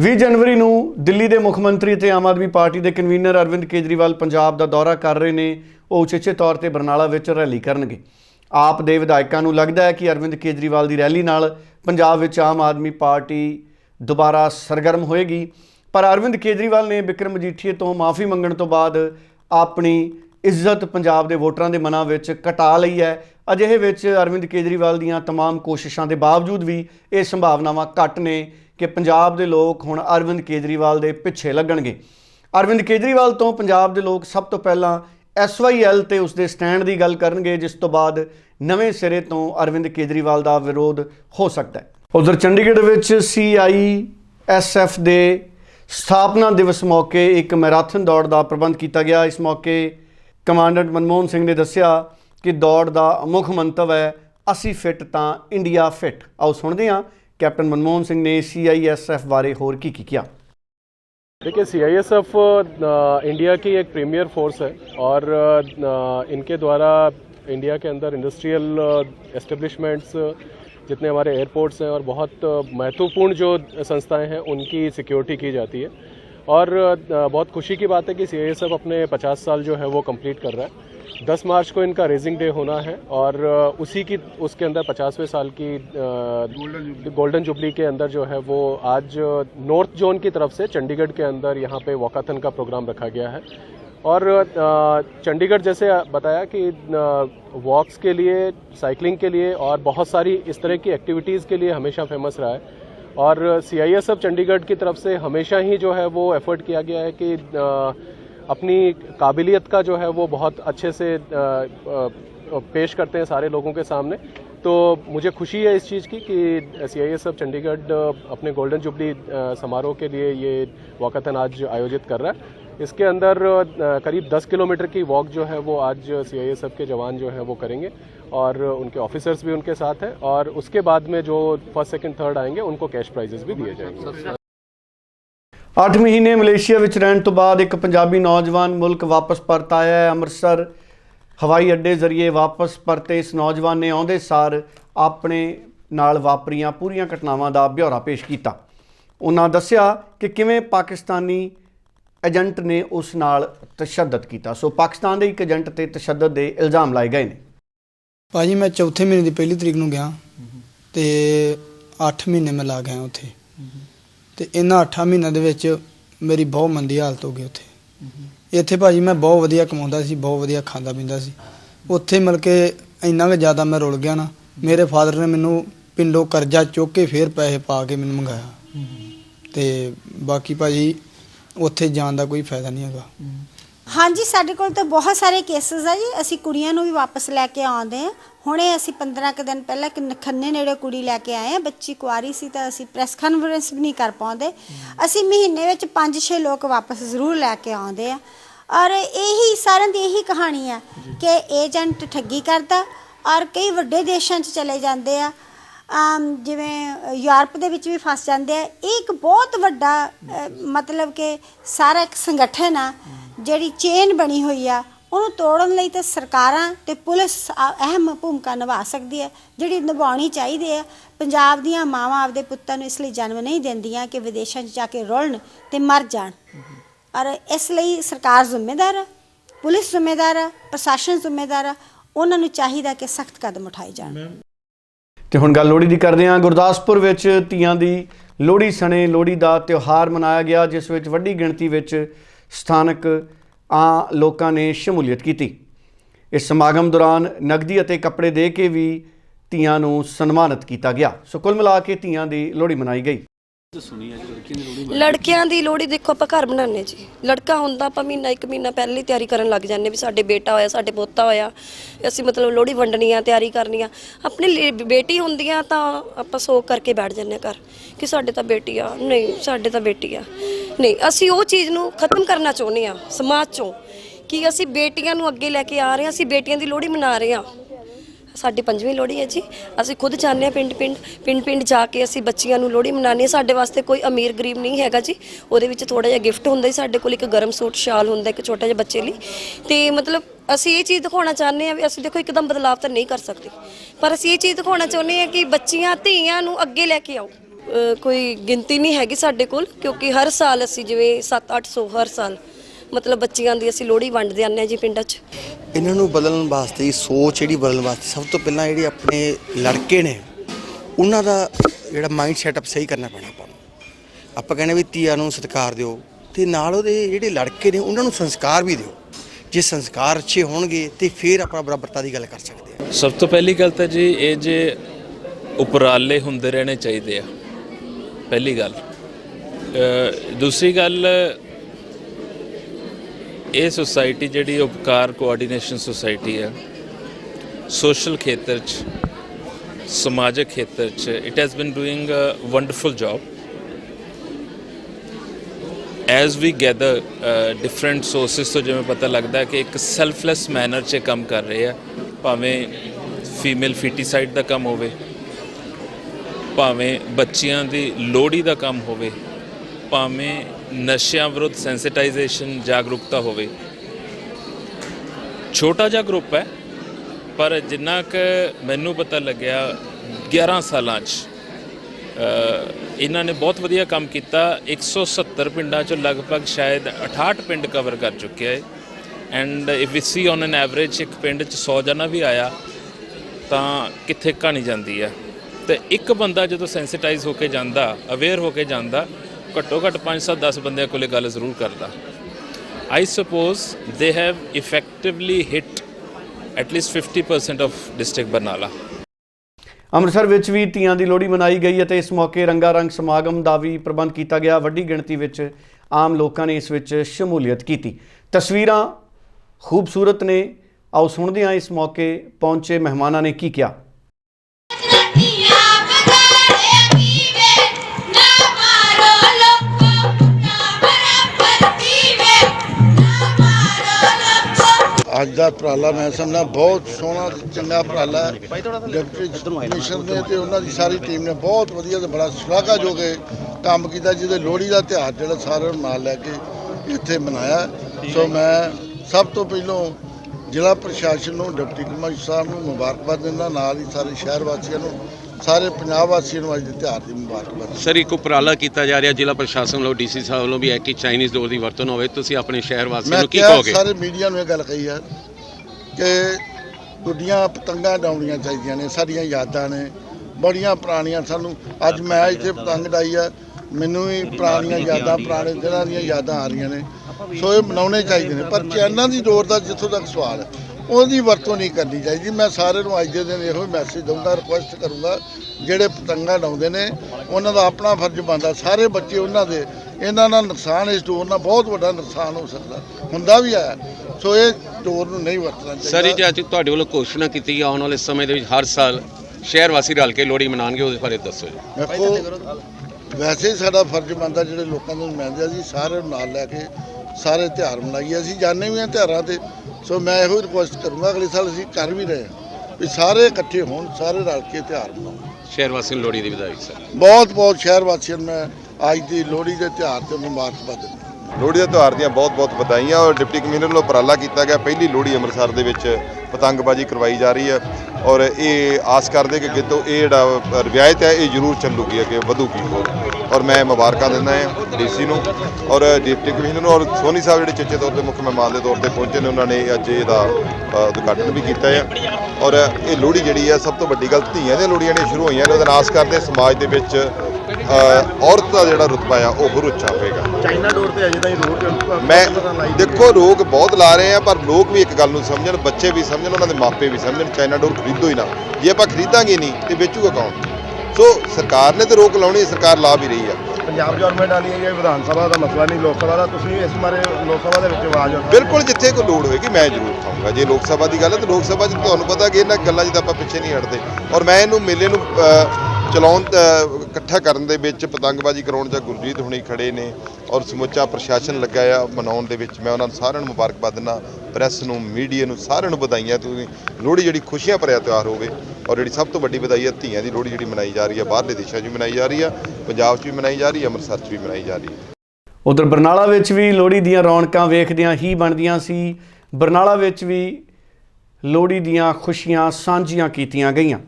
20 ਜਨਵਰੀ ਨੂੰ ਦਿੱਲੀ ਦੇ ਮੁੱਖ ਮੰਤਰੀ ਤੇ ਆਮ ਆਦਮੀ ਪਾਰਟੀ ਦੇ ਕਨਵੀਨਰ ਅਰਵਿੰਦ ਕੇਜਰੀਵਾਲ ਪੰਜਾਬ ਦਾ ਦੌਰਾ ਕਰ ਰਹੇ ਨੇ। ਉਹ ਉਚੇਚੇ ਤੌਰ ਤੇ ਬਰਨਾਲਾ ਵਿੱਚ ਰੈਲੀ ਕਰਨਗੇ। ਆਪ ਦੇ ਵਿਧਾਇਕਾਂ ਨੂੰ ਲੱਗਦਾ ਹੈ ਕਿ ਅਰਵਿੰਦ ਕੇਜਰੀਵਾਲ ਦੀ ਰੈਲੀ ਨਾਲ ਪੰਜਾਬ ਵਿੱਚ ਆਮ ਆਦਮੀ ਪਾਰਟੀ ਦੁਬਾਰਾ ਸਰਗਰਮ ਹੋਏਗੀ ਪਰ ਅਰਵਿੰਦ ਕੇਜਰੀਵਾਲ ਨੇ ਵਿਕਰਮ ਮਜੀਠੀਏ ਤੋਂ ਮਾਫੀ ਮੰਗਣ ਤੋਂ ਬਾਅਦ ਆਪਣੀ ਇੱਜ਼ਤ ਪੰਜਾਬ ਦੇ ਵੋਟਰਾਂ ਦੇ ਮਨਾਂ ਵਿੱਚ ਕਟਾ ਲਈ ਹੈ ਅਜਿਹੇ ਵਿੱਚ ਅਰਵਿੰਦ ਕੇਜਰੀਵਾਲ ਦੀਆਂ तमाम ਕੋਸ਼ਿਸ਼ਾਂ ਦੇ ਬਾਵਜੂਦ ਵੀ ਇਹ ਸੰਭਾਵਨਾਵਾਂ ਘੱਟ ਨੇ ਕਿ ਪੰਜਾਬ ਦੇ ਲੋਕ ਹੁਣ ਅਰਵਿੰਦ ਕੇਜਰੀਵਾਲ ਦੇ ਪਿੱਛੇ ਲੱਗਣਗੇ ਅਰਵਿੰਦ ਕੇਜਰੀਵਾਲ ਤੋਂ ਪੰਜਾਬ ਦੇ ਲੋਕ ਸਭ ਤੋਂ ਪਹਿਲਾਂ ਐਸਵਾਈਐਲ ਤੇ ਉਸ ਦੇ ਸਟੈਂਡ ਦੀ ਗੱਲ ਕਰਨਗੇ, ਜਿਸ ਤੋਂ ਬਾਅਦ ਨਵੇਂ ਸਿਰੇ ਤੋਂ ਅਰਵਿੰਦ ਕੇਜਰੀਵਾਲ ਦਾ ਵਿਰੋਧ ਹੋ ਸਕਦਾ ਹੈ। ਉਧਰ ਚੰਡੀਗੜ੍ਹ ਵਿੱਚ ਸੀਆਈਐਸਐਫ ਦੇ ਸਥਾਪਨਾ ਦਿਵਸ ਮੌਕੇ ਇੱਕ ਮੈਰਾਥਨ ਦੌੜ ਦਾ ਪ੍ਰਬੰਧ ਕੀਤਾ ਗਿਆ। ਇਸ ਮੌਕੇ ਕਮਾਂਡੈਂਟ ਮਨਮੋਹਨ ਸਿੰਘ ਨੇ ਦੱਸਿਆ ਕਿ ਦੌੜ ਦਾ ਮੁੱਖ ਮੰਤਵ ਹੈ, ਅਸੀਂ ਫਿੱਟ ਤਾਂ ਇੰਡੀਆ ਫਿੱਟ। ਆਓ ਸੁਣਦੇ ਹਾਂ, ਕੈਪਟਨ ਮਨਮੋਹਨ ਸਿੰਘ ਨੇ ਸੀਆਈਐਸਐਫ ਬਾਰੇ ਹੋਰ ਕੀ ਕੀ ਕਿਹਾ। देखिए C I S F India की एक प्रीमियर फोर्स है और इनके द्वारा इंडिया के अंदर इंडस्ट्रियल एस्टेब्लिशमेंट्स जितने हमारे एयरपोर्ट्स हैं और बहुत महत्वपूर्ण जो संस्थाएँ हैं, उनकी सिक्योरिटी की जाती है। और बहुत खुशी की बात है कि सी आई एस एफ़ अपने 50 साल जो है वो कंप्लीट कर रहा है। 10 मार्च को इनका रेजिंग डे होना है और उसी की उसके अंदर पचासवें साल की गोल्डन जुबली के अंदर जो है वो आज नॉर्थ जोन की तरफ़ से चंडीगढ़ के अंदर यहाँ पे वॉकाथन का प्रोग्राम रखा गया है। और चंडीगढ़ जैसे बताया कि वॉक्स के लिए साइकिलिंग के लिए और बहुत सारी इस तरह की एक्टिविटीज़ के लिए हमेशा फ़ेमस रहा है। और C I S F Chandigarh की तरफ़ से हमेशा ही जो है वो एफर्ट किया गया है कि अपनी काबिलियत का जो है वो बहुत अच्छे से पेश करते हैं सारे लोगों के सामने। तो मुझे खुशी है इस चीज़ की कि C I S F Chandigarh अपने गोल्डन जुबली समारोह के लिए ये वॉकाथन आज आयोजित कर रहा है। इसके अंदर करीब 10 किलोमीटर की वॉक जो है वो आज सी आई एस एफ़ के जवान जो है वो करेंगे और उनके ऑफिसर्स भी उनके साथ हैं और उसके बाद में जो फ़र्स्ट सेकंड थर्ड आएँगे, उनको कैश प्राइजेस भी दिए जाएँगे। 8 ਮਹੀਨੇ ਮਲੇਸ਼ੀਆ ਵਿੱਚ ਰਹਿਣ ਤੋਂ ਬਾਅਦ ਇੱਕ ਪੰਜਾਬੀ ਨੌਜਵਾਨ ਮੁਲਕ ਵਾਪਸ ਪਰਤ ਆਇਆ ਹੈ। ਅੰਮ੍ਰਿਤਸਰ, ਹਵਾਈ ਅੱਡੇ ਜ਼ਰੀਏ ਵਾਪਸ ਪਰਤੇ ਇਸ ਨੌਜਵਾਨ ਨੇ ਆਉਂਦੇ ਸਾਰ ਆਪਣੇ ਨਾਲ ਵਾਪਰੀਆਂ ਪੂਰੀਆਂ ਘਟਨਾਵਾਂ ਦਾ ਬਿਊਰਾ ਪੇਸ਼ ਕੀਤਾ। ਉਹਨਾਂ ਦੱਸਿਆ ਕਿ ਕਿਵੇਂ ਪਾਕਿਸਤਾਨੀ ਏਜੰਟ ਨੇ ਉਸ ਨਾਲ ਤਸ਼ੱਦਦ ਕੀਤਾ। ਸੋ ਪਾਕਿਸਤਾਨ ਦੇ ਇੱਕ ਏਜੰਟ ਤੇ ਤਸ਼ੱਦਦ ਦੇ ਇਲਜ਼ਾਮ ਲਾਏ ਗਏ ਨੇ। ਭਾਜੀ, ਮੈਂ ਚੌਥੇ ਮਹੀਨੇ ਦੀ ਪਹਿਲੀ ਤਰੀਕ ਨੂੰ ਗਿਆ ਤੇ 8 ਮਹੀਨੇ ਮੈਂ ਲਾ ਗਿਆ ਉੱਥੇ। ਤੇ ਇਹਨਾਂ 8 ਮਹੀਨਿਆਂ ਦੇ ਵਿੱਚ ਮੇਰੀ ਬਹੁਤ ਮੰਦੀ ਹਾਲਤ ਹੋ ਗਈ ਉੱਥੇ। ਇੱਥੇ ਭਾਜੀ ਮੈਂ ਬਹੁਤ ਵਧੀਆ ਕਮਾਉਂਦਾ ਸੀ, ਬਹੁਤ ਵਧੀਆ ਖਾਂਦਾ ਪੀਂਦਾ ਸੀ। ਉੱਥੇ ਮਿਲ ਕੇ ਇੰਨਾ ਕੁ ਜ਼ਿਆਦਾ ਮੈਂ ਰੁਲ ਗਿਆ ਨਾ, ਮੇਰੇ ਫਾਦਰ ਨੇ ਮੈਨੂੰ ਪਿੰਡੋਂ ਕਰਜ਼ਾ ਚੁੱਕ ਕੇ ਫੇਰ ਪੈਸੇ ਪਾ ਕੇ ਮੈਨੂੰ ਮੰਗਾਇਆ। ਤੇ ਬਾਕੀ ਭਾਜੀ ਉੱਥੇ ਜਾਣ ਦਾ ਕੋਈ ਫਾਇਦਾ ਨਹੀਂ ਹੈਗਾ। ਹਾਂਜੀ, ਸਾਡੇ ਕੋਲ ਤਾਂ ਬਹੁਤ ਸਾਰੇ ਕੇਸਸ ਆ ਜੀ। ਅਸੀਂ ਕੁੜੀਆਂ ਨੂੰ ਵੀ ਵਾਪਸ ਲੈ ਕੇ ਆਉਂਦੇ ਆ ਹੁਣੇ ਅਸੀਂ 15 ਕੁ ਦਿਨ ਪਹਿਲਾਂ ਕਿ ਖੰਨੇ ਨੇੜੇ ਕੁੜੀ ਲੈ ਕੇ ਆਏ ਆ ਬੱਚੀ ਕੁਆਰੀ ਸੀ ਤਾਂ ਅਸੀਂ ਪ੍ਰੈਸ ਕਾਨਫਰੰਸ ਵੀ ਨਹੀਂ ਕਰ ਪਾਉਂਦੇ। ਅਸੀਂ ਮਹੀਨੇ ਵਿੱਚ 5-6 ਲੋਕ ਵਾਪਸ ਜ਼ਰੂਰ ਲੈ ਕੇ ਆਉਂਦੇ ਆ ਔਰ ਇਹੀ, ਸਾਰਿਆਂ ਦੀ ਇਹੀ ਕਹਾਣੀ ਆ ਕਿ ਏਜੰਟ ਠੱਗੀ ਕਰਦਾ ਔਰ ਕਈ ਵੱਡੇ ਦੇਸ਼ਾਂ 'ਚ ਚਲੇ ਜਾਂਦੇ ਆ। ਜਿਵੇਂ ਯੂਰਪ ਦੇ ਵਿੱਚ ਵੀ ਫਸ ਜਾਂਦੇ ਆ। ਇਹ ਇੱਕ ਬਹੁਤ ਵੱਡਾ ਮਤਲਬ ਕਿ ਸਾਰਾ ਇੱਕ ਸੰਗਠਨ ਆ। ਜਿਹੜੀ ਚੇਨ ਬਣੀ ਹੋਈ ਆ, ਉਹਨੂੰ ਤੋੜਨ ਲਈ ਤਾਂ ਸਰਕਾਰਾਂ ਤੇ ਪੁਲਿਸ ਅਹਿਮ ਭੂਮਿਕਾ ਨਿਭਾ ਸਕਦੀ ਹੈ, ਜਿਹੜੀ ਨਿਭਾਉਣੀ ਚਾਹੀਦੀ ਹੈ। ਪੰਜਾਬ ਦੀਆਂ ਮਾਵਾਂ ਆਪਦੇ ਪੁੱਤਾਂ ਨੂੰ ਇਸ ਲਈ ਜਨਮ ਨਹੀਂ ਦਿੰਦੀਆਂ ਕਿ ਵਿਦੇਸ਼ਾਂ 'ਚ ਜਾ ਕੇ ਰੁਲਣ ਤੇ ਮਰ ਜਾਣ। ਔਰ ਇਸ ਲਈ ਸਰਕਾਰ ਜ਼ਿੰਮੇਦਾਰ ਹੈ ਪੁਲਿਸ ਜ਼ਿੰਮੇਦਾਰ ਹੈ ਪ੍ਰਸ਼ਾਸਨ ਜ਼ਿੰਮੇਦਾਰ ਹੈ ਉਹਨਾਂ ਨੂੰ ਚਾਹੀਦਾ ਕਿ ਸਖਤ ਕਦਮ ਉਠਾਏ ਜਾਣ। ਤੇ ਹੁਣ ਗੱਲ ਲੋਹੜੀ ਦੀ ਕਰਦੇ ਹਾਂ। ਗੁਰਦਾਸਪੁਰ ਵਿੱਚ ਧੀਆਂ ਦੀ ਲੋਹੜੀ ਸਣੇ ਲੋਹੜੀ ਦਾ ਤਿਉਹਾਰ ਮਨਾਇਆ ਗਿਆ, ਜਿਸ ਵਿੱਚ ਵੱਡੀ ਗਿਣਤੀ ਵਿੱਚ ਸਥਾਨਕ ਆ ਲੋਕਾਂ ਨੇ ਸ਼ਮੂਲੀਅਤ ਕੀਤੀ। ਇਸ ਸਮਾਗਮ ਦੌਰਾਨ ਨਗਦੀ ਅਤੇ ਕੱਪੜੇ ਦੇ ਕੇ ਵੀ ਧੀਆਂ ਨੂੰ ਸਨਮਾਨਿਤ ਕੀਤਾ ਗਿਆ। ਸੋ ਕੁੱਲ ਮਿਲਾ ਕੇ ਧੀਆਂ ਦੀ ਲੋਹੜੀ ਮਨਾਈ ਗਈ। ਲੜਕਿਆਂ ਦੀ ਲੋਹੜੀ ਦੇਖੋ ਆਪਾਂ ਘਰ ਬਣਾਉਂਦੇ ਜੀ। ਲੜਕਾ ਹੁੰਦਾ ਆਪਾਂ ਮਹੀਨਾ, ਇੱਕ ਮਹੀਨਾ ਪਹਿਲਾਂ ਹੀ ਤਿਆਰੀ ਕਰਨ ਲੱਗ ਜਾਂਦੇ ਵੀ ਸਾਡੇ ਬੇਟਾ ਹੋਇਆ, ਸਾਡੇ ਪੋਤਾ ਹੋਇਆ, ਅਸੀਂ ਮਤਲਬ ਲੋਹੜੀ ਵੰਡਣੀ ਆ, ਤਿਆਰੀ ਕਰਨੀ ਆ। ਆਪਣੇ ਲੇ- ਬੇਟੀ ਹੁੰਦੀ ਆ ਤਾਂ ਆਪਾਂ ਸੋਗ ਕਰਕੇ ਬੈਠ ਜਾਂਦੇ ਹਾਂ ਘਰ ਕਿ ਸਾਡੇ ਤਾਂ ਬੇਟੀ ਆ, ਨਹੀਂ, ਸਾਡੇ ਤਾਂ ਬੇਟੀ ਆ। ਨਹੀਂ, ਅਸੀਂ ਉਹ ਚੀਜ਼ ਨੂੰ ਖਤਮ ਕਰਨਾ ਚਾਹੁੰਦੇ ਆ ਸਮਾਜ ਚੋਂ ਕਿ ਅਸੀਂ ਬੇਟੀਆਂ ਨੂੰ ਅੱਗੇ ਲੈ ਕੇ ਆ ਰਹੇ ਹਾਂ, ਅਸੀਂ ਬੇਟੀਆਂ ਦੀ ਲੋਹੜੀ ਮਨਾ ਰਹੇ ਹਾਂ। ਸਾਡੀ ਪੰਜਵੀਂ ਲੋਹੜੀ ਹੈ ਜੀ। ਅਸੀਂ ਖੁਦ ਜਾਂਦੇ ਹਾਂ ਪਿੰਡ ਪਿੰਡ ਪਿੰਡ ਪਿੰਡ ਜਾ ਕੇ ਅਸੀਂ ਬੱਚੀਆਂ ਨੂੰ ਲੋਹੜੀ ਮਨਾਉਂਦੇ ਹਾਂ। ਸਾਡੇ ਵਾਸਤੇ ਕੋਈ ਅਮੀਰ ਗਰੀਬ ਨਹੀਂ ਹੈਗਾ ਜੀ। ਉਹਦੇ ਵਿੱਚ ਥੋੜਾ ਜਿਹਾ ਗਿਫਟ ਹੁੰਦਾ ਜੀ। ਸਾਡੇ ਕੋਲ ਇੱਕ ਗਰਮ ਸੂਟ ਸ਼ਾਲ ਹੁੰਦਾ ਇੱਕ ਛੋਟਾ ਜਿਹਾ ਬੱਚੇ ਲਈ। ਤੇ ਮਤਲਬ ਅਸੀਂ ਇਹ ਚੀਜ਼ ਦਿਖਾਉਣਾ ਚਾਹੁੰਦੇ ਹਾਂ ਵੀ ਅਸੀਂ ਦੇਖੋ ਇੱਕਦਮ ਬਦਲਾਅ ਤਾਂ ਨਹੀਂ ਕਰ ਸਕਦੇ। ਪਰ ਅਸੀਂ ਇਹ ਚੀਜ਼ ਦਿਖਾਉਣਾ ਚਾਹੁੰਦੇ ਹਾਂ ਕਿ ਬੱਚੀਆਂ ਧੀਆਂ ਨੂੰ ਅੱਗੇ ਲੈ ਕੇ ਆਓ। ਅ, ਕੋਈ ਗਿਣਤੀ ਨਹੀਂ ਹੈਗੀ ਸਾਡੇ ਕੋਲ ਕਿਉਂਕਿ ਹਰ ਸਾਲ ਅਸੀਂ ਜਿਵੇਂ 7-800 ਹਰ ਸਾਲ ਮਤਲਬ ਬੱਚੀਆਂ ਦੀ ਅਸੀਂ ਲੋਹੜੀ ਵੰਡਦੇ ਆਉਂਦੇ ਹਾਂ ਜੀ ਪਿੰਡਾਂ 'ਚ। ਇਹਨਾਂ ਨੂੰ ਬਦਲਣ ਵਾਸਤੇ, ਸੋਚ ਜਿਹੜੀ ਬਦਲਣ ਵਾਸਤੇ ਸਭ ਤੋਂ ਪਹਿਲਾਂ ਜਿਹੜੇ ਆਪਣੇ ਲੜਕੇ ਨੇ, ਉਹਨਾਂ ਦਾ ਜਿਹੜਾ ਮਾਈਂਡ ਸੈਟਅਪ ਸਹੀ ਕਰਨਾ ਪੈਣਾ ਆਪਾਂ ਨੂੰ। ਆਪਾਂ ਕਹਿੰਦੇ ਵੀ ਧੀਆਂ ਨੂੰ ਸਤਿਕਾਰ ਦਿਓ ਤੇ ਨਾਲ ਉਹਦੇ ਜਿਹੜੇ ਲੜਕੇ ਨੇ, ਉਹਨਾਂ ਨੂੰ ਸੰਸਕਾਰ ਵੀ ਦਿਓ। ਜੇ ਸੰਸਕਾਰ ਅੱਛੇ ਹੋਣਗੇ ਤੇ ਫਿਰ ਆਪਾਂ ਬਰਾਬਰਤਾ ਦੀ ਗੱਲ ਕਰ ਸਕਦੇ ਹਾਂ। ਸਭ ਤੋਂ ਪਹਿਲੀ ਗੱਲ ਤਾਂ ਜੀ, ਇਹ ਜੇ ਉਪਰਾਲੇ ਹੁੰਦੇ ਰਹਿਣੇ ਚਾਹੀਦੇ ਆ। ਪਹਿਲੀ ਗੱਲ। ਦੂਸਰੀ ਗੱਲ ਇਹ ਸੁਸਾਇਟੀ ਜਿਹੜੀ ਉਪਕਾਰ ਕੋਆਰਡੀਨੇਸ਼ਨ ਸੁਸਾਇਟੀ ਹੈ। ਸੋਸ਼ਲ ਖੇਤਰ 'ਚ, ਸਮਾਜਿਕ ਖੇਤਰ 'ਚ it has been doing a wonderful job as we gather different sources ਤੋਂ ਜਿਵੇਂ ਪਤਾ ਲੱਗਦਾ ਕਿ ਇੱਕ ਸੈਲਫਲੈਸ ਮੈਨਰ 'ਚ ਇਹ ਕੰਮ ਕਰ ਰਹੇ ਆ, ਭਾਵੇਂ ਫੀਮੇਲ ਫੀਟੀਸਾਈਡ ਦਾ ਕੰਮ ਹੋਵੇ, ਭਾਵੇਂ ਬੱਚਿਆਂ ਦੀ ਲੋਹੜੀ ਦਾ ਕੰਮ ਹੋਵੇ, ਭਾਵੇਂ ਨਸ਼ਿਆਂ ਵਿਰੁੱਧ ਸੈਂਸਿਟਾਈਜੇਸ਼ਨ ਜਾਗਰੂਕਤਾ ਹੋਵੇ। ਛੋਟਾ ਜਿਹਾ ਗਰੁੱਪ ਹੈ, ਪਰ ਜਿੰਨਾ ਕਿ ਮੈਨੂੰ ਪਤਾ ਲੱਗਿਆ 11 ਸਾਲਾਂ 'ਚ ਇਹਨਾਂ ਨੇ ਬਹੁਤ ਵਧੀਆ ਕੰਮ ਕੀਤਾ। 170 ਪਿੰਡਾਂ 'ਚੋਂ ਲਗਭਗ ਸ਼ਾਇਦ 68 ਪਿੰਡ ਕਵਰ ਕਰ ਚੁੱਕਿਆ ਹੈ। And if we see on an average ਇੱਕ ਪਿੰਡ 'ਚ 100 ਜਣਾ ਵੀ ਆਇਆ, ਤਾਂ ਕਿੱਥੇ ਕਹਾਣੀ ਜਾਂਦੀ ਹੈ। ਤੇ ਇੱਕ ਬੰਦਾ ਜਦੋਂ ਸੈਂਸਿਟਾਈਜ਼ ਹੋ ਕੇ ਜਾਂਦਾ ਅਵੇਅਰ ਹੋ ਕੇ ਜਾਂਦਾ ਘੱਟੋ ਘੱਟ 5-7 10 ਬੰਦਿਆਂ ਕੋਲੇ ਗੱਲ ਜ਼ਰੂਰ ਕਰਦਾ। I suppose they have effectively hit at least 50% of district Barnala. Amritsar ਵਿੱਚ ਵੀ ਧੀਆਂ ਦੀ ਲੋਹੜੀ ਮਨਾਈ ਗਈ ਅਤੇ ਇਸ ਮੌਕੇ ਰੰਗਾ ਰੰਗ ਸਮਾਗਮ ਦਾ ਵੀ ਪ੍ਰਬੰਧ ਕੀਤਾ ਗਿਆ। ਵੱਡੀ ਗਿਣਤੀ ਵਿੱਚ ਆਮ ਲੋਕਾਂ ਨੇ ਇਸ ਵਿੱਚ ਸ਼ਮੂਲੀਅਤ ਕੀਤੀ। ਤਸਵੀਰਾਂ ਖੂਬਸੂਰਤ ਨੇ। ਆਓ ਸੁਣਦੇ ਹਾਂ ਇਸ ਮੌਕੇ ਪਹੁੰਚੇ ਮਹਿਮਾਨਾਂ ਨੇ ਕੀ ਕਿਹਾ। ਅੱਜ ਦਾ ਉਪਰਾਲਾ ਮੈਂ ਸਮਝਦਾ ਬਹੁਤ ਸੋਹਣਾ ਤੇ ਚੰਗਾ ਉਪਰਾਲਾ ਹੈ। ਡਿਪਟੀ ਕਮਿਸ਼ਨਰ ਨੇ ਤੇ ਉਹਨਾਂ ਦੀ ਸਾਰੀ ਟੀਮ ਨੇ ਬਹੁਤ ਵਧੀਆ ਤੇ ਬੜਾ ਸ਼ਲਾਘਾਯੋਗ ਕੰਮ ਕੀਤਾ ਜਿਹਦੇ ਲੋਹੜੀ ਦਾ ਤਿਉਹਾਰ ਜਿਹੜਾ ਸਾਰਿਆਂ ਨੂੰ ਨਾਲ ਲੈ ਕੇ ਇੱਥੇ ਮਨਾਇਆ। ਸੋ ਮੈਂ ਸਭ ਤੋਂ ਪਹਿਲਾਂ ਜ਼ਿਲ੍ਹਾ ਪ੍ਰਸ਼ਾਸਨ ਨੂੰ ਡਿਪਟੀ ਕਮਿਸ਼ਨਰ ਸਾਹਿਬ ਨੂੰ ਮੁਬਾਰਕਬਾਦ ਦਿੰਦਾ ਨਾਲ ਹੀ ਸਾਰੇ ਸ਼ਹਿਰ ਵਾਸੀਆਂ ਨੂੰ ਸਾਰੇ ਪੰਜਾਬ ਵਾਸੀਆਂ ਨੂੰ ਅੱਜ ਦੇ ਤਿਉਹਾਰ ਦੀ ਮੁਬਾਰਕਬਾਦ। ਸਰ ਇੱਕ ਉਪਰਾਲਾ ਕੀਤਾ ਜਾ ਰਿਹਾ ਜ਼ਿਲ੍ਹਾ ਪ੍ਰਸ਼ਾਸਨ ਵੱਲੋਂ ਡੀਸੀ ਸਾਹਿਬ ਵੱਲੋਂ ਵੀ ਹੈ ਕਿ ਚਾਈਨੀਜ਼ ਡੋਰ ਦੀ ਵਰਤੋਂ ਨਾ ਹੋਵੇ। ਤੁਸੀਂ ਆਪਣੇ ਸ਼ਹਿਰ ਵਾਸੀਆਂ ਮੈਂ ਨੂੰ ਕੀ ਕਿਹਾ ਕਹੋਗੇ? ਸਾਰੇ ਮੀਡੀਆ ਨੂੰ ਇਹ ਗੱਲ ਕਹੀ ਹੈ ਕਿ ਗੁੱਡੀਆਂ ਪਤੰਗਾਂ ਡਾਉਣੀਆਂ ਚਾਹੀਦੀਆਂ ਨੇ ਸਾਡੀਆਂ ਯਾਦਾਂ ਨੇ ਬੜੀਆਂ ਪੁਰਾਣੀਆਂ ਸਾਨੂੰ। ਅੱਜ ਮੈਂ ਇੱਥੇ ਪਤੰਗ ਡਾਈ ਆ ਮੈਨੂੰ ਵੀ ਪੁਰਾਣੀਆਂ ਯਾਦਾਂ ਪੁਰਾਣੇ ਦਿਨਾਂ ਦੀਆਂ ਯਾਦਾਂ ਆ ਰਹੀਆਂ ਨੇ। ਸੋ ਇਹ ਮਨਾਉਣੇ ਚਾਹੀਦੇ ਨੇ ਪਰ ਚੈਨਾਂ ਦੀ ਡੋਰ ਦਾ ਜਿੱਥੋਂ ਤੱਕ ਸਵਾਲ ਹੈ। ਉਹਦੀ ਵਰਤੋਂ ਨਹੀਂ ਕਰਨੀ ਚਾਹੀਦੀ। ਮੈਂ ਸਾਰਿਆਂ ਨੂੰ ਅੱਜ ਦੇ ਦਿਨ ਇਹੋ ਮੈਸੇਜ ਦਊਂਗਾ ਰਿਕੁਐਸਟ ਕਰੂੰਗਾ ਜਿਹੜੇ ਪਤੰਗਾਂ ਡਾਉਂਦੇ ਨੇ ਉਹਨਾਂ ਦਾ ਆਪਣਾ ਫਰਜ਼ ਬਣਦਾ। ਸਾਰੇ ਬੱਚੇ ਉਹਨਾਂ ਦੇ ਇਹਨਾਂ ਨਾਲ ਨੁਕਸਾਨ ਇਸ ਡੋਰ ਨਾਲ ਬਹੁਤ ਵੱਡਾ ਨੁਕਸਾਨ ਹੋ ਸਕਦਾ। ਹੁੰਦਾ ਵੀ ਹੈ। ਸੋ ਇਹ ਡੋਰ ਨੂੰ ਨਹੀਂ ਵਰਤਣਾ ਚਾਹੀਦਾ। ਸਰ ਜੇ ਅੱਜ ਤੁਹਾਡੇ ਵੱਲੋਂ ਘੋਸ਼ਣਾ ਕੀਤੀ ਆਉਣ ਵਾਲੇ ਸਮੇਂ ਦੇ ਵਿੱਚ ਹਰ ਸਾਲ ਸ਼ਹਿਰ ਵਾਸੀ ਰਲ ਕੇ ਲੋਹੜੀ ਮਨਾਉਣਗੇ ਉਹਦੇ ਬਾਰੇ ਦੱਸੋ ਜੀ। ਵੇਖੋ ਵੈਸੇ ਹੀ ਸਾਡਾ ਫਰਜ਼ ਬਣਦਾ ਜਿਹੜੇ ਲੋਕਾਂ ਨੂੰ ਨੁਮਾਇੰਦੇ ਆ ਜੀ ਸਾਰੇ ਨੂੰ ਨਾਲ ਲੈ ਕੇ ਸਾਰੇ ਤਿਉਹਾਰ ਮਨਾਈਏ। ਅਸੀਂ ਜਾਣੇ ਵੀ ਹਾਂ ਤਿਉਹਾਰਾਂ ਤੇ ਸੋ ਮੈਂ ਇਹੋ ਰਿਕੁਐਸਟ ਕਰੂੰਗਾ ਅਗਲੇ ਸਾਲ ਅਸੀਂ ਕਰ ਵੀ ਰਹੇ ਹਾਂ ਵੀ ਸਾਰੇ ਇਕੱਠੇ ਹੋਣ ਸਾਰੇ ਰਲ ਕੇ ਤਿਉਹਾਰ ਮਨਾਉਣ। ਸ਼ਹਿਰ ਵਾਸੀਆਂ ਨੂੰ ਲੋਹੜੀ ਦੀ ਵਧਾਈ ਸਰ। ਬਹੁਤ ਬਹੁਤ ਸ਼ਹਿਰ ਵਾਸੀਆਂ ਨੂੰ ਮੈਂ ਅੱਜ ਦੀ ਲੋਹੜੀ ਦੇ ਤਿਉਹਾਰ ਤੇ ਮੁਬਾਰਕਬਾਦ ਦਿੰਦਾ ਲੋਹੜੀ ਦੇ ਤਿਉਹਾਰ ਦੀਆਂ ਬਹੁਤ-ਬਹੁਤ ਵਧਾਈਆਂ ਔਰ ਡਿਪਟੀ ਕਮਿਸ਼ਨਰ ਵੱਲੋਂ ਉਪਰਾਲਾ ਕੀਤਾ ਗਿਆ। ਪਹਿਲੀ ਲੋਹੜੀ ਅੰਮ੍ਰਿਤਸਰ ਦੇ ਵਿੱਚ ਪਤੰਗਬਾਜ਼ੀ ਕਰਵਾਈ ਜਾ ਰਹੀ ਹੈ ਔਰ ਇਹ ਆਸ ਕਰਦੇ ਕਿ ਅੱਗੇ ਤੋਂ ਇਹ ਜਿਹੜਾ ਰਵਾਇਤ ਹੈ ਇਹ ਜ਼ਰੂਰ ਚੱਲੂਗੀ ਅੱਗੇ ਵਧੂਗੀ ਹੋਰ। ਔਰ ਮੈਂ ਮੁਬਾਰਕਾਂ ਦਿੰਦਾ ਹਾਂ ਡੀਸੀ ਨੂੰ ਔਰ ਡਿਪਟੀ ਕਮਿਸ਼ਨਰ ਨੂੰ ਔਰ ਸੋਨੀ ਸਾਹਿਬ ਜਿਹੜੇ ਚੇਚੇ ਤੌਰ ਤੇ ਮੁੱਖ ਮਹਿਮਾਨ ਦੇ ਤੌਰ ਤੇ ਪਹੁੰਚੇ ਨੇ ਉਹਨਾਂ ਨੇ ਅੱਜ ਇਹਦਾ ਉਦਘਾਟਨ ਵੀ ਕੀਤਾ ਹੈ। ਔਰ ਇਹ ਲੋਹੜੀ ਜਿਹੜੀ ਹੈ ਸਭ ਤੋਂ ਵੱਡੀ ਗੱਲ ਧੀਆਂ ਦੀਆਂ ਲੋਹੜੀਆਂ ਨੇ ਸ਼ੁਰੂ ਹੋਈਆਂ ਨੇ। ਉਹਦਾ ਨਾਸ ਕਰਦੇ ਸਮਾਜ ਦੇ ਵਿੱਚ ਔਰਤ ਦਾ ਜਿਹੜਾ ਰੁਤਬਾ ਆ ਉਹ ਹੋਰ ਉੱਚਾ ਹੋਵੇਗਾ। ਚਾਈਨਾ ਡੋਰ ਤੇ ਅਜੇ ਤਾਈਂ ਰੋਕ ਮੈਂ ਦੇਖੋ ਲੋਕ ਬਹੁਤ ਲਾ ਰਹੇ ਆ ਪਰ ਲੋਕ ਵੀ ਇੱਕ ਗੱਲ ਨੂੰ ਸਮਝਣ ਬੱਚੇ ਵੀ ਸਮਝਣ ਉਹਨਾਂ ਦੇ ਮਾਪੇ ਵੀ ਸਮਝਣ ਚਾਈਨਾ ਡੋਰ ਖਰੀਦੋ ਹੀ ਨਾ। ਜੇ ਆਪਾਂ ਖਰੀਦਾਂਗੇ ਨਹੀਂ ਤੇ ਵੇਚੂਗਾ ਕੌਣ? ਸੋ ਸਰਕਾਰ ਨੇ ਤੇ ਰੋਕ ਲਾਉਣੀ ਸਰਕਾਰ ਲਾ ਵੀ ਰਹੀ ਆ। ਪੰਜਾਬ ਗਵਰਨਮੈਂਟ ਵਾਲੀ ਇਹ ਵਿਧਾਨ ਸਭਾ ਦਾ ਮਸਲਾ ਨਹੀਂ ਲੋਕ ਸਭਾ ਦਾ ਤੁਸੀਂ ਇਸ ਬਾਰੇ ਲੋਕ ਸਭਾ ਦੇ ਵਿੱਚ ਆਵਾਜ਼ ਉਠਾਓ ਬਿਲਕੁਲ ਜਿੱਥੇ ਕੋਈ ਲੋੜ ਹੋਏਗੀ ਮੈਂ ਜ਼ਰੂਰ ਉਠਾਊਂਗਾ ਜੇ ਲੋਕ ਸਭਾ ਦੀ ਗੱਲ ਹੈ ਤਾਂ ਲੋਕ ਸਭਾ 'ਚ ਤੁਹਾਨੂੰ ਪਤਾ ਕਿ ਇਹਨਾਂ ਗੱਲਾਂ 'ਚ ਤਾਂ ਆਪਾਂ ਪਿੱਛੇ ਨਹੀਂ ਹਟਦੇ। ਔਰ ਮੈਂ ਇਹਨੂੰ ਮੇਲੇ ਨੂੰ ਚਲਾਉਣ ਇਕੱਠਾ ਕਰਨ ਦੇ ਵਿੱਚ ਪਤੰਗਬਾਜ਼ੀ ਕਰਾਉਣ 'ਚ ਗੁਰਜੀਤ ਹੁਣੀ ਖੜੇ ਨੇ ਔਰ ਸਮੁੱਚਾ ਪ੍ਰਸ਼ਾਸਨ ਲੱਗਾ ਆ ਮਨਾਉਣ ਦੇ ਵਿੱਚ ਮੈਂ ਉਹਨਾਂ ਨੂੰ ਸਾਰਿਆਂ ਨੂੰ ਮੁਬਾਰਕਬਾਦ ਦਿੰਦਾ। ਪ੍ਰੈਸ ਨੂੰ ਮੀਡੀਆ ਨੂੰ ਸਾਰਿਆਂ ਨੂੰ ਵਧਾਈਆਂ। ਤੁਸੀਂ ਲੋਹੜੀ ਜਿਹੜੀ ਖੁਸ਼ੀਆਂ ਭਰਿਆ ਤਿਉਹਾਰ ਹੋਵੇ ਔਰ ਜਿਹੜੀ ਸਭ ਤੋਂ ਵੱਡੀ ਵਧਾਈ ਹੈ ਧੀਆਂ ਦੀ ਲੋਹੜੀ ਜਿਹੜੀ ਮਨਾਈ ਜਾ ਰਹੀ ਹੈ, ਬਾਹਰਲੇ ਦੇਸ਼ਾਂ 'ਚ ਵੀ ਮਨਾਈ ਜਾ ਰਹੀ ਹੈ, ਪੰਜਾਬ 'ਚ ਵੀ ਮਨਾਈ ਜਾ ਰਹੀ ਹੈ, ਅੰਮ੍ਰਿਤਸਰ 'ਚ ਵੀ ਮਨਾਈ ਜਾ ਰਹੀ ਹੈ। ਉਧਰ ਬਰਨਾਲਾ ਵਿੱਚ ਵੀ ਲੋਹੜੀ ਦੀਆਂ ਰੌਣਕਾਂ ਵੇਖਦਿਆਂ ਹੀ ਬਣਦੀਆਂ ਸੀ। ਬਰਨਾਲਾ ਵਿੱਚ ਵੀ ਲੋਹੜੀ ਦੀਆਂ ਖੁਸ਼ੀਆਂ ਸਾਂਝੀਆਂ ਕੀਤੀਆਂ ਗਈਆਂ।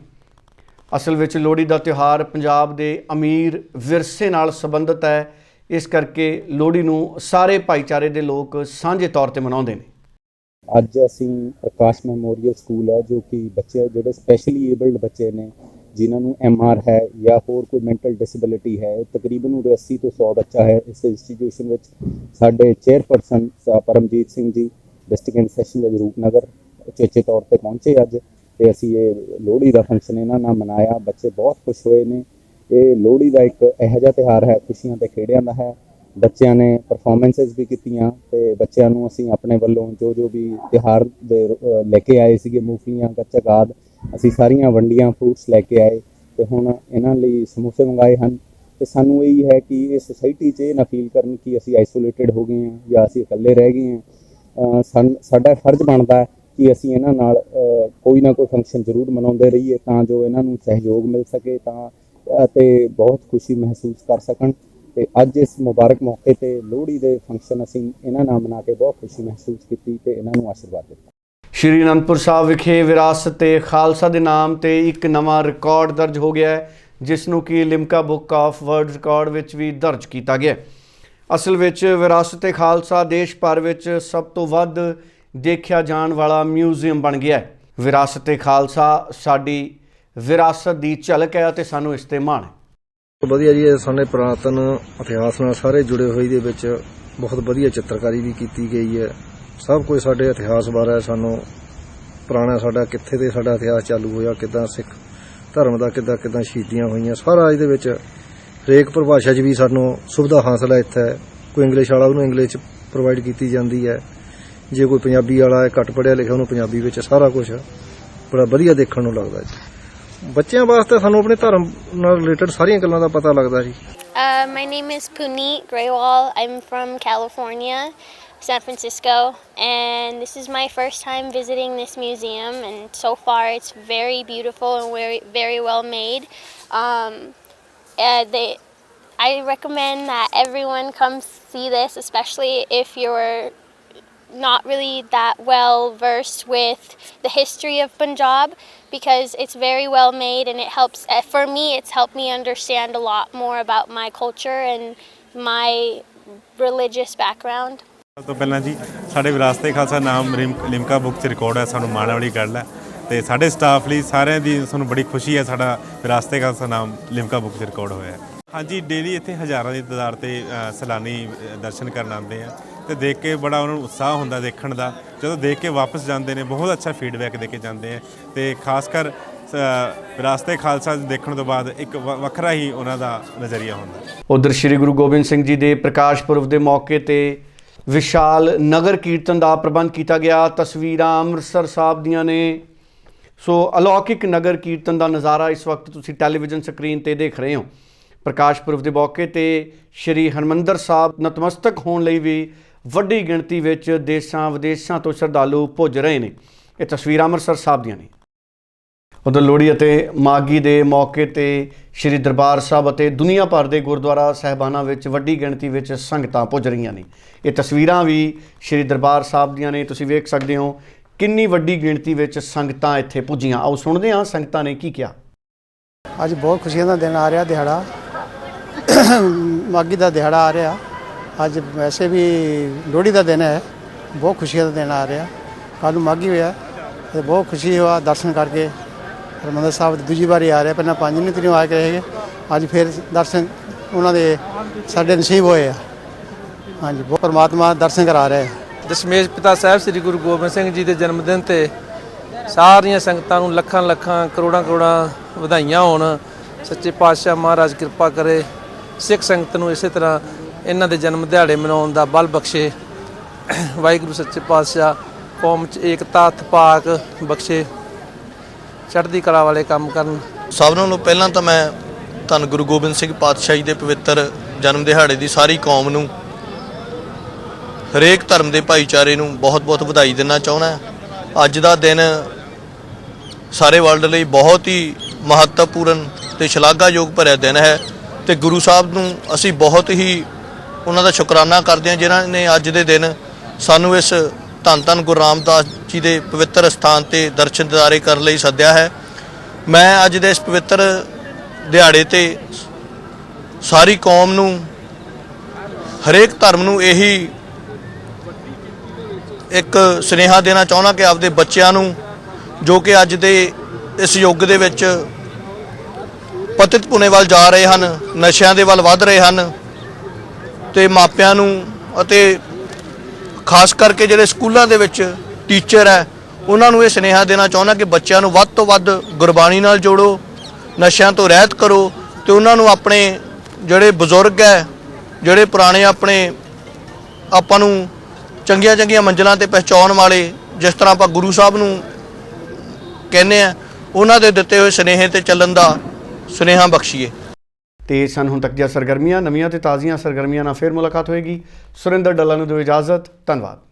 ਅਸਲ ਵਿੱਚ ਲੋਹੜੀ ਦਾ ਤਿਉਹਾਰ ਪੰਜਾਬ ਦੇ ਅਮੀਰ ਵਿਰਸੇ ਨਾਲ ਸੰਬੰਧਿਤ ਹੈ। ਇਸ ਕਰਕੇ ਲੋਹੜੀ ਨੂੰ ਸਾਰੇ ਭਾਈਚਾਰੇ ਦੇ ਲੋਕ ਸਾਂਝੇ ਤੌਰ ਤੇ ਮਨਾਉਂਦੇ ਨੇ। ਅੱਜ ਅਸੀਂ ਪ੍ਰਕਾਸ਼ ਮੈਮੋਰੀਅਲ ਸਕੂਲ ਹੈ, ਜੋ ਕਿ ਬੱਚੇ ਜਿਹੜੇ ਸਪੈਸ਼ਲੀ ਏਬਲਡ ਬੱਚੇ ਨੇ, ਜਿਨ੍ਹਾਂ ਨੂੰ ਐਮਆਰ ਹੈ ਜਾਂ ਹੋਰ ਕੋਈ ਮੈਂਟਲ ਡਿਸੇਬਿਲਿਟੀ ਹੈ ਤਕਰੀਬਨ ਉਰੇ 80 ਤੋਂ 100 ਬੱਚਾ ਹੈ। ਇਸ ਇੰਸਟੀਟਿਊਸ਼ਨ ਵਿੱਚ ਸਾਡੇ ਚੇਅਰਪਰਸਨ ਸਾ Paramjit Singh ji district and session ਦੇ ਰੂਪਨਗਰ ਉਚੇਚੇ ਤੌਰ ਤੇ ਪਹੁੰਚੇ ਅੱਜ ਤੇ ਅਸੀਂ ਇਹ ਲੋਹੜੀ ਦਾ ਫੰਕਸ਼ਨ ਇਹਨਾਂ ਨਾਲ ਮਨਾਇਆ। ਬੱਚੇ ਬਹੁਤ ਖੁਸ਼ ਹੋਏ ਨੇ। ਇਹ ਲੋਹੜੀ ਦਾ ਇੱਕ ਇਹੋ ਜਿਹਾ ਤਿਉਹਾਰ ਹੈ, ਖੁਸ਼ੀਆਂ ਤੇ ਖੇੜਿਆਂ ਦਾ ਹੈ। ਬੱਚਿਆਂ ਨੇ ਪਰਫਾਰਮੈਂਸਸ ਵੀ ਕੀਤੀਆਂ ਤੇ ਬੱਚਿਆਂ ਨੂੰ ਅਸੀਂ ਆਪਣੇ ਵੱਲੋਂ ਜੋ ਜੋ ਵੀ ਤਿਉਹਾਰ ਦੇ ਅ, ਲੈ ਕੇ ਆਏ ਸੀਗੇ ਮੂੰਗਫਲੀਆਂ ਕੱਚਾ ਆਦਿ ਅਸੀਂ ਸਾਰੀਆਂ ਵੰਡੀਆਂ ਫਰੂਟਸ ਲੈ ਕੇ ਆਏ ਤੇ ਹੁਣ ਇਹਨਾਂ ਲਈ ਸਮੋਸੇ ਮੰਗਾਏ ਹਨ। ਤੇ ਸਾਨੂੰ ਇਹ ਹੈ ਕਿ ਇਹ ਸੋਸਾਇਟੀ 'ਚ ਇਹ ਨਾ ਫੀਲ ਕਰਨ ਕਿ ਅਸੀਂ ਆਈਸੋਲੇਟਿਡ ਹੋ ਗਏ ਹਾਂ ਜਾਂ ਅਸੀਂ ਇਕੱਲੇ ਰਹਿ ਗਏ ਹਾਂ। ਅ, ਸਾਨ- ਸਾਡਾ ਫਰਜ਼ ਬਣਦਾ ਹੈ ਕਿ ਅਸੀਂ ਇਹਨਾਂ ਨਾਲ ਅ, ਕੋਈ ਨਾ ਕੋਈ ਫੰਕਸ਼ਨ ਜ਼ਰੂਰ ਮਨਾਉਂਦੇ ਰਹੀਏ ਤਾਂ ਜੋ ਇਹਨਾਂ ਨੂੰ ਸਹਿਯੋਗ ਮਿਲ ਸਕੇ ਤਾਂ ਅਤੇ ਬਹੁਤ ਖੁਸ਼ੀ ਮਹਿਸੂਸ ਕਰ ਸਕਣ। ਤੇ ਅੱਜ ਇਸ ਮੁਬਾਰਕ ਮੌਕੇ ਤੇ ਲੋਹੜੀ ਦੇ ਫੰਕਸ਼ਨ ਅਸੀਂ ਇਹਨਾਂ ਨਾਲ ਮਨਾ ਕੇ ਬਹੁਤ ਖੁਸ਼ੀ ਮਹਿਸੂਸ ਕੀਤੀ ਤੇ ਇਹਨਾਂ ਨੂੰ ਆਸ਼ੀਰਵਾਦ ਦਿੱਤਾ। ਸ਼੍ਰੀ ਅਨੰਦਪੁਰ ਸਾਹਿਬ ਵਿਖੇ ਵਿਰਾਸਤ ਤੇ ਖਾਲਸਾ ਦੇ ਨਾਮ ਤੇ ਇੱਕ ਨਵਾਂ ਰਿਕਾਰਡ ਦਰਜ ਹੋ ਗਿਆ ਹੈ, ਜਿਸ ਨੂੰ ਕਿ Limca book of world record ਵਿੱਚ ਵੀ ਦਰਜ ਕੀਤਾ ਗਿਆ ਹੈ। ਅਸਲ ਵਿੱਚ ਵਿਰਾਸਤ ਤੇ ਖਾਲਸਾ ਦੇਸ਼ ਭਰ ਵਿੱਚ ਸਭ ਤੋਂ ਵੱਧ ਦੇਖਿਆ ਜਾਣ ਵਾਲਾ ਮਿਊਜ਼ੀਅਮ ਬਣ ਗਿਆ ਹੈ। ਵਿਰਾਸਤ ਤੇ ਖਾਲਸਾ ਸਾਡੀ ਵਿਰਾਸਤ ਦੀ ਝਲਕ ਹੈ ਅਤੇ ਸਾਨੂੰ ਇਸ ਤੇ ਮਾਣ ਹੈ। ਵਧੀਆ ਜੀ, ਇਹ ਸਾਡੇ ਪੁਰਾਤਨ ਇਤਿਹਾਸ ਨਾਲ ਸਾਰੇ ਜੁੜੇ ਹੋਏ ਦੇ ਵਿੱਚ ਬਹੁਤ ਵਧੀਆ ਚਿੱਤਰਕਾਰੀ ਵੀ ਕੀਤੀ ਗਈ ਹੈ। ਸਭ ਕੁਝ ਸਾਡੇ ਇਤਿਹਾਸ ਬਾਰੇ ਸਾਨੂੰ ਪੁਰਾਣਾ ਸਾਡਾ, ਕਿੱਥੇ ਤੇ ਸਾਡਾ ਇਤਿਹਾਸ ਚਾਲੂ ਹੋਇਆ, ਕਿਦਾਂ ਸਿੱਖ ਧਰਮ ਦਾ, ਕਿੱਦਾਂ ਕਿੱਦਾਂ ਸ਼ਹੀਦੀਆਂ ਹੋਈਆਂ, ਸਾਰਾ ਇਹਦੇ ਵਿੱਚ ਹਰੇਕ ਪਰਿਭਾਸ਼ਾ 'ਚ ਵੀ ਸਾਨੂੰ ਸੁਵਿਧਾ ਹਾਸਲ ਹੈ ਇੱਥੇ। ਕੋਈ ਇੰਗਲਿਸ਼ ਵਾਲਾ ਉਹਨੂੰ ਇੰਗਲਿਸ਼ 'ਚ ਪ੍ਰੋਵਾਈਡ ਕੀਤੀ ਜਾਂਦੀ ਹੈ। ਜੇ ਕੋਈ ਪੰਜਾਬੀ ਵਾਲਾ ਹੈ ਘੱਟ ਪੜਿਆ ਲਿਖਿਆ ਉਹਨੂੰ ਪੰਜਾਬੀ ਵਿੱਚ ਸਾਰਾ ਕੁਝ ਬੜਾ ਵਧੀਆ ਦੇਖਣ ਨੂੰ ਲੱਗਦਾ ਜੀ ਬੱਚਿਆਂ ਵਾਸਤੇ ਸਾਨੂੰ ਆਪਣੇ ਧਰਮ ਨਾਲ ਰਿਲੇਟਡ ਸਾਰੀਆਂ ਗੱਲਾਂ ਦਾ ਪਤਾ ਲੱਗਦਾ ਜੀ Uh, my name is Puneet Graywal. I'm from California, San Francisco, and this is my first time visiting this museum. And so far, it's very beautiful and very, very well made. Um, uh, they, I recommend that everyone come see this, especially if you're not really that well versed with the history of Punjab because it's very well made and it helps uh, for me it's helped me understand a lot more about my culture and my religious background ਸਭ ਤੋਂ ਪਹਿਲਾਂ ਜੀ ਸਾਡੇ ਵਿਰਾਸਤੇ ਖਾਲਸਾ ਨਾਮ ਰਿਮ- Limca book 'ਚ record ਹੈ ਸਾਨੂੰ ਮਾਣ ਵਾਲੀ ਗੱਲ ਹੈ ਤੇ ਸਾਡੇ ਸਟਾਫ ਲਈ ਸਾਰਿਆਂ ਦੀ ਸਾਨੂੰ ਬੜੀ ਖੁਸ਼ੀ ਹੈ ਸਾਡਾ ਵਿਰਾਸਤੇ ਖਾਲਸਾ ਨਾਮ ਲਿਮਕਾ ਬੁੱਕ 'ਚ ਰਿਕਾਰਡ ਹੋਇਆ ਹੈ ਹਾਂਜੀ ਡੇਲੀ ਇੱਥੇ ਹਜ਼ਾਰਾਂ ਦੀ ਤਾਦਾਦ ਤੇ ਅ, ਸੈਲਾਨੀ ਅ, ਦਰਸ਼ਨ ਕਰਨ ਆਉਂਦੇ ਆ ਤੇ ਦੇਖ ਕੇ ਬੜਾ ਉਹਨਾਂ ਨੂੰ ਉਤਸ਼ਾਹ ਹੁੰਦਾ ਦੇਖਣ ਦਾ। ਜਦੋਂ ਦੇਖ ਕੇ ਵਾਪਸ ਜਾਂਦੇ ਨੇ ਬਹੁਤ ਅੱਛਾ ਫੀਡਬੈਕ ਦੇ ਕੇ ਜਾਂਦੇ ਆ। ਤੇ ਖਾਸ ਕਰ ਅ, ਖਾਲਸਾ ਦੇਖਣ ਤੋਂ ਬਾਅਦ ਇੱਕ ਵ- ਵੱਖਰਾ ਹੀ ਉਹਨਾਂ ਦਾ ਨਜ਼ਰੀਆ ਹੁੰਦਾ। ਉਧਰ ਸ੍ਰੀ ਗੁਰੂ ਗੋਬਿੰਦ ਸਿੰਘ ਜੀ ਦੇ ਪ੍ਰਕਾਸ਼ ਪੁਰਬ ਦੇ ਮੌਕੇ ਤੇ ਵਿਸ਼ਾਲ ਨਗਰ ਕੀਰਤਨ ਦਾ ਪ੍ਰਬੰਧ ਕੀਤਾ ਗਿਆ। ਤਸਵੀਰਾਂ ਅੰਮ੍ਰਿਤਸਰ ਸਾਹਿਬ ਦੀਆਂ ਨੇ। ਸੋ ਅਲੌਕਿਕ ਨਗਰ ਕੀਰਤਨ ਦਾ ਨਜ਼ਾਰਾ ਇਸ ਵਕਤ ਤੁਸੀਂ ਟੈਲੀਵਿਜ਼ਨ ਸਕਰੀਨ ਤੇ ਦੇਖ ਰਹੇ ਹੋ। ਪ੍ਰਕਾਸ਼ ਪੁਰਬ ਦੇ ਮੌਕੇ ਤੇ ਸ੍ਰੀ ਹਰਮੰਦਰ ਸਾਹਿਬ ਨਤਮਸਤਕ ਹੋਣ ਲਈ ਵੀ ਵੱਡੀ ਗਿਣਤੀ ਵਿੱਚ ਦੇਸ਼ਾਂ ਵਿਦੇਸ਼ਾਂ ਤੋਂ ਸ਼ਰਧਾਲੂ ਪੁੱਜ ਰਹੇ ਨੇ। ਇਹ ਤਸਵੀਰਾਂ ਅੰਮ੍ਰਿਤਸਰ ਸਾਹਿਬ ਦੀਆਂ ਨੇ। ਉਧਰ ਲੋਹੜੀ ਅਤੇ ਮਾਗੀ ਦੇ ਮੌਕੇ ਤੇ ਸ੍ਰੀ ਦਰਬਾਰ ਸਾਹਿਬ ਅਤੇ ਦੁਨੀਆ ਭਰ ਦੇ ਗੁਰਦੁਆਰਾ ਸਹਿਬਾਨਾਂ ਵਿੱਚ ਵੱਡੀ ਗਿਣਤੀ ਵਿੱਚ ਸੰਗਤਾਂ ਪੁੱਜ ਰਹੀਆਂ ਨੇ। ਇਹ ਤਸਵੀਰਾਂ ਵੀ ਸ੍ਰੀ ਦਰਬਾਰ ਸਾਹਿਬ ਦੀਆਂ ਨੇ। ਤੁਸੀਂ ਵੇਖ ਸਕਦੇ ਹੋ ਕਿੰਨੀ ਵੱਡੀ ਗਿਣਤੀ ਵਿੱਚ ਸੰਗਤਾਂ ਇੱਥੇ ਪੁੱਜੀਆਂ। ਆਓ ਸੁਣਦੇ ਹਾਂ ਸੰਗਤਾਂ ਨੇ ਕੀ ਕਿਹਾ। ਅੱਜ ਬਹੁਤ ਖੁਸ਼ੀਆਂ ਦਾ ਦਿਨ ਆ ਰਿਹਾ, ਦਿਹਾੜਾ। ਮਾਗੀ ਦਾ ਦਿਹਾੜਾ ਆ ਰਿਹਾ। ਅੱਜ ਵੈਸੇ ਵੀ ਲੋਹੜੀ ਦਾ ਦਿਨ ਹੈ। ਬਹੁਤ ਖੁਸ਼ੀ ਦਾ ਦਿਨ ਆ ਰਿਹਾ। ਕੱਲ੍ਹ ਨੂੰ ਮਾਗੀ ਹੋਇਆ। ਤੇ ਬਹੁਤ ਖੁਸ਼ੀ ਹੋਆ ਦਰਸ਼ਨ ਕਰਕੇ। ਹਰਿਮੰਦਰ ਸਾਹਿਬ ਦੀ ਦੂਜੀ ਵਾਰੀ ਆ ਰਿਹਾ। ਪਹਿਲਾਂ ਪੰਜ ਨੂੰ ਤਰੀਕ ਆ ਕੇ ਰਹੇ ਅੱਜ ਫਿਰ ਦਰਸ਼ਨ ਉਹਨਾਂ ਦੇ ਸਾਡੇ ਨਸੀਬ ਹੋਏ ਆ। ਹਾਂਜੀ, ਬਹੁਤ ਪਰਮਾਤਮਾ ਦਰਸ਼ਨ ਕਰਾ ਰਿਹਾ ਹੈ। ਦਸ਼ਮੇਸ਼ ਪਿਤਾ ਸਾਹਿਬ ਸ੍ਰੀ ਗੁਰੂ ਗੋਬਿੰਦ ਸਿੰਘ ਜੀ ਦੇ ਜਨਮ ਦਿਨ ਤੇ ਸਾਰੀਆਂ ਸੰਗਤਾਂ ਨੂੰ ਲੱਖਾਂ ਲੱਖਾਂ, ਕਰੋੜਾਂ ਕਰੋੜਾਂ ਵਧਾਈਆਂ ਹੋਣ। ਸੱਚੇ ਪਾਤਸ਼ਾਹ ਮਹਾਰਾਜ ਕਿਰਪਾ ਕਰੇ। ਸਿੱਖ ਸੰਗਤ ਨੂੰ ਇਸੇ ਤਰ੍ਹਾਂ ਇਹਨਾਂ ਦੇ ਜਨਮ ਦਿਹਾੜੇ ਮਨਾਉਣ ਦਾ ਬਲ ਬਖਸ਼ੇ। ਵਾਹਿਗੁਰੂ ਸੱਚੇ ਪਾਤਸ਼ਾਹ ਕੌਮ 'ਚ ਏਕਤਾ ਇਤਫਾਕ ਬਖਸ਼ੇ। ਚੜ੍ਹਦੀ ਕਲਾ ਵਾਲੇ ਕੰਮ ਕਰਨ। ਸਭ ਨਾਲੋਂ ਪਹਿਲਾਂ ਤਾਂ ਮੈਂ ਧੰਨ ਗੁਰੂ ਗੋਬਿੰਦ ਸਿੰਘ ਪਾਤਸ਼ਾਹ ਜੀ ਦੇ ਪਵਿੱਤਰ ਜਨਮ ਦਿਹਾੜੇ ਦੀ ਸਾਰੀ ਕੌਮ ਨੂੰ, ਹਰੇਕ ਧਰਮ ਦੇ ਭਾਈਚਾਰੇ ਨੂੰ ਬਹੁਤ-ਬਹੁਤ ਵਧਾਈ ਦੇਣਾ ਚਾਹੁੰਦਾ ਅੱਜ ਦਾ ਦਿਨ ਸਾਰੇ ਵਰਲਡ ਲਈ ਬਹੁਤ ਹੀ ਮਹੱਤਵਪੂਰਨ ਤੇ ਸ਼ਲਾਘਾਯੋਗ ਭਰਿਆ ਦਿਨ ਹੈ ਤੇ ਗੁਰੂ ਸਾਹਿਬ ਨੂੰ ਅਸੀਂ ਬਹੁਤ ਹੀ ਉਹਨਾਂ ਦਾ ਸ਼ੁਕਰਾਨਾ ਕਰਦੇ ਹਾਂ ਜਿਨ੍ਹਾਂ ਨੇ ਅੱਜ ਦੇ ਦਿਨ ਸਾਨੂੰ ਇਸ ਧੰਨ ਧੰਨ ਗੁਰੂ ਰਾਮਦਾਸ ਜੀ ਦੇ ਪਵਿੱਤਰ ਸਥਾਨ ਤੇ ਦਰਸ਼ਨ ਦਿਦਾਰੇ ਕਰਨ ਲਈ ਸੱਦਿਆ ਹੈ। ਮੈਂ ਅੱਜ ਦੇ ਇਸ ਪਵਿੱਤਰ ਦਿਹਾੜੇ ਤੇ ਸਾਰੀ ਕੌਮ ਨੂੰ, ਹਰੇਕ ਧਰਮ ਨੂੰ ਇਹੀ ਇੱਕ ਸੁਨੇਹਾ ਦੇਣਾ ਚਾਹੁੰਦਾ ਕਿ ਆਪਦੇ ਬੱਚਿਆਂ ਨੂੰ ਜੋ ਕਿ ਅੱਜ ਦੇ ਇਸ ਯੁੱਗ ਦੇ ਵਿੱਚ ਪਤਿਤ ਪੁਨੇ ਵੱਲ ਜਾ ਰਹੇ ਹਨ, ਨਸ਼ਿਆਂ ਦੇ ਵੱਲ ਵੱਧ ਰਹੇ ਹਨ ਤੇ ਮਾਪਿਆਂ ਨੂੰ ਅਤੇ ਖਾਸ ਕਰਕੇ ਜਿਹੜੇ ਸਕੂਲਾਂ ਦੇ ਵਿੱਚ ਟੀਚਰ ਹੈ, ਉਹਨਾਂ ਨੂੰ ਇਹ ਸੁਨੇਹਾ ਦੇਣਾ ਚਾਹੁੰਦਾ ਕਿ ਬੱਚਿਆਂ ਨੂੰ ਵੱਧ ਤੋਂ ਵੱਧ ਗੁਰਬਾਣੀ ਨਾਲ ਜੋੜੋ, ਨਸ਼ਿਆਂ ਤੋਂ ਰਹਿਤ ਕਰੋ ਤੇ ਉਹਨਾਂ ਨੂੰ ਆਪਣੇ ਜਿਹੜੇ ਬਜ਼ੁਰਗ ਹੈ, ਜਿਹੜੇ ਪੁਰਾਣੇ ਆਪਣੇ ਆਪਾਂ ਨੂੰ ਚੰਗੀਆਂ ਚੰਗੀਆਂ ਮੰਜ਼ਲਾਂ ਤੇ ਪਹੁੰਚਾਉਣ ਵਾਲੇ ਜਿਸ ਤਰ੍ਹਾਂ ਆਪਾਂ ਗੁਰੂ ਸਾਹਿਬ ਨੂੰ ਕਹਿੰਦੇ ਆ, ਉਹਨਾਂ ਦੇ ਦਿੱਤੇ ਹੋਏ ਸੁਨੇਹੇ ਤੇ ਚੱਲਣ ਦਾ ਸੁਨੇਹਾ ਬਖਸ਼ੀਏ। ਤੇ ਸਨ ਹੁਣ ਤੱਕ ਦੀਆਂ ਸਰਗਰਮੀਆਂ। ਨਵੀਆਂ ਤੇ ਤਾਜ਼ੀਆਂ ਸਰਗਰਮੀਆਂ ਨਾਲ ਫਿਰ ਮੁਲਾਕਾਤ ਹੋਏਗੀ। ਸੁਰਿੰਦਰ ਡੱਲਾ ਨੂੰ ਦਿਓ ਇਜਾਜ਼ਤ। ਧੰਨਵਾਦ।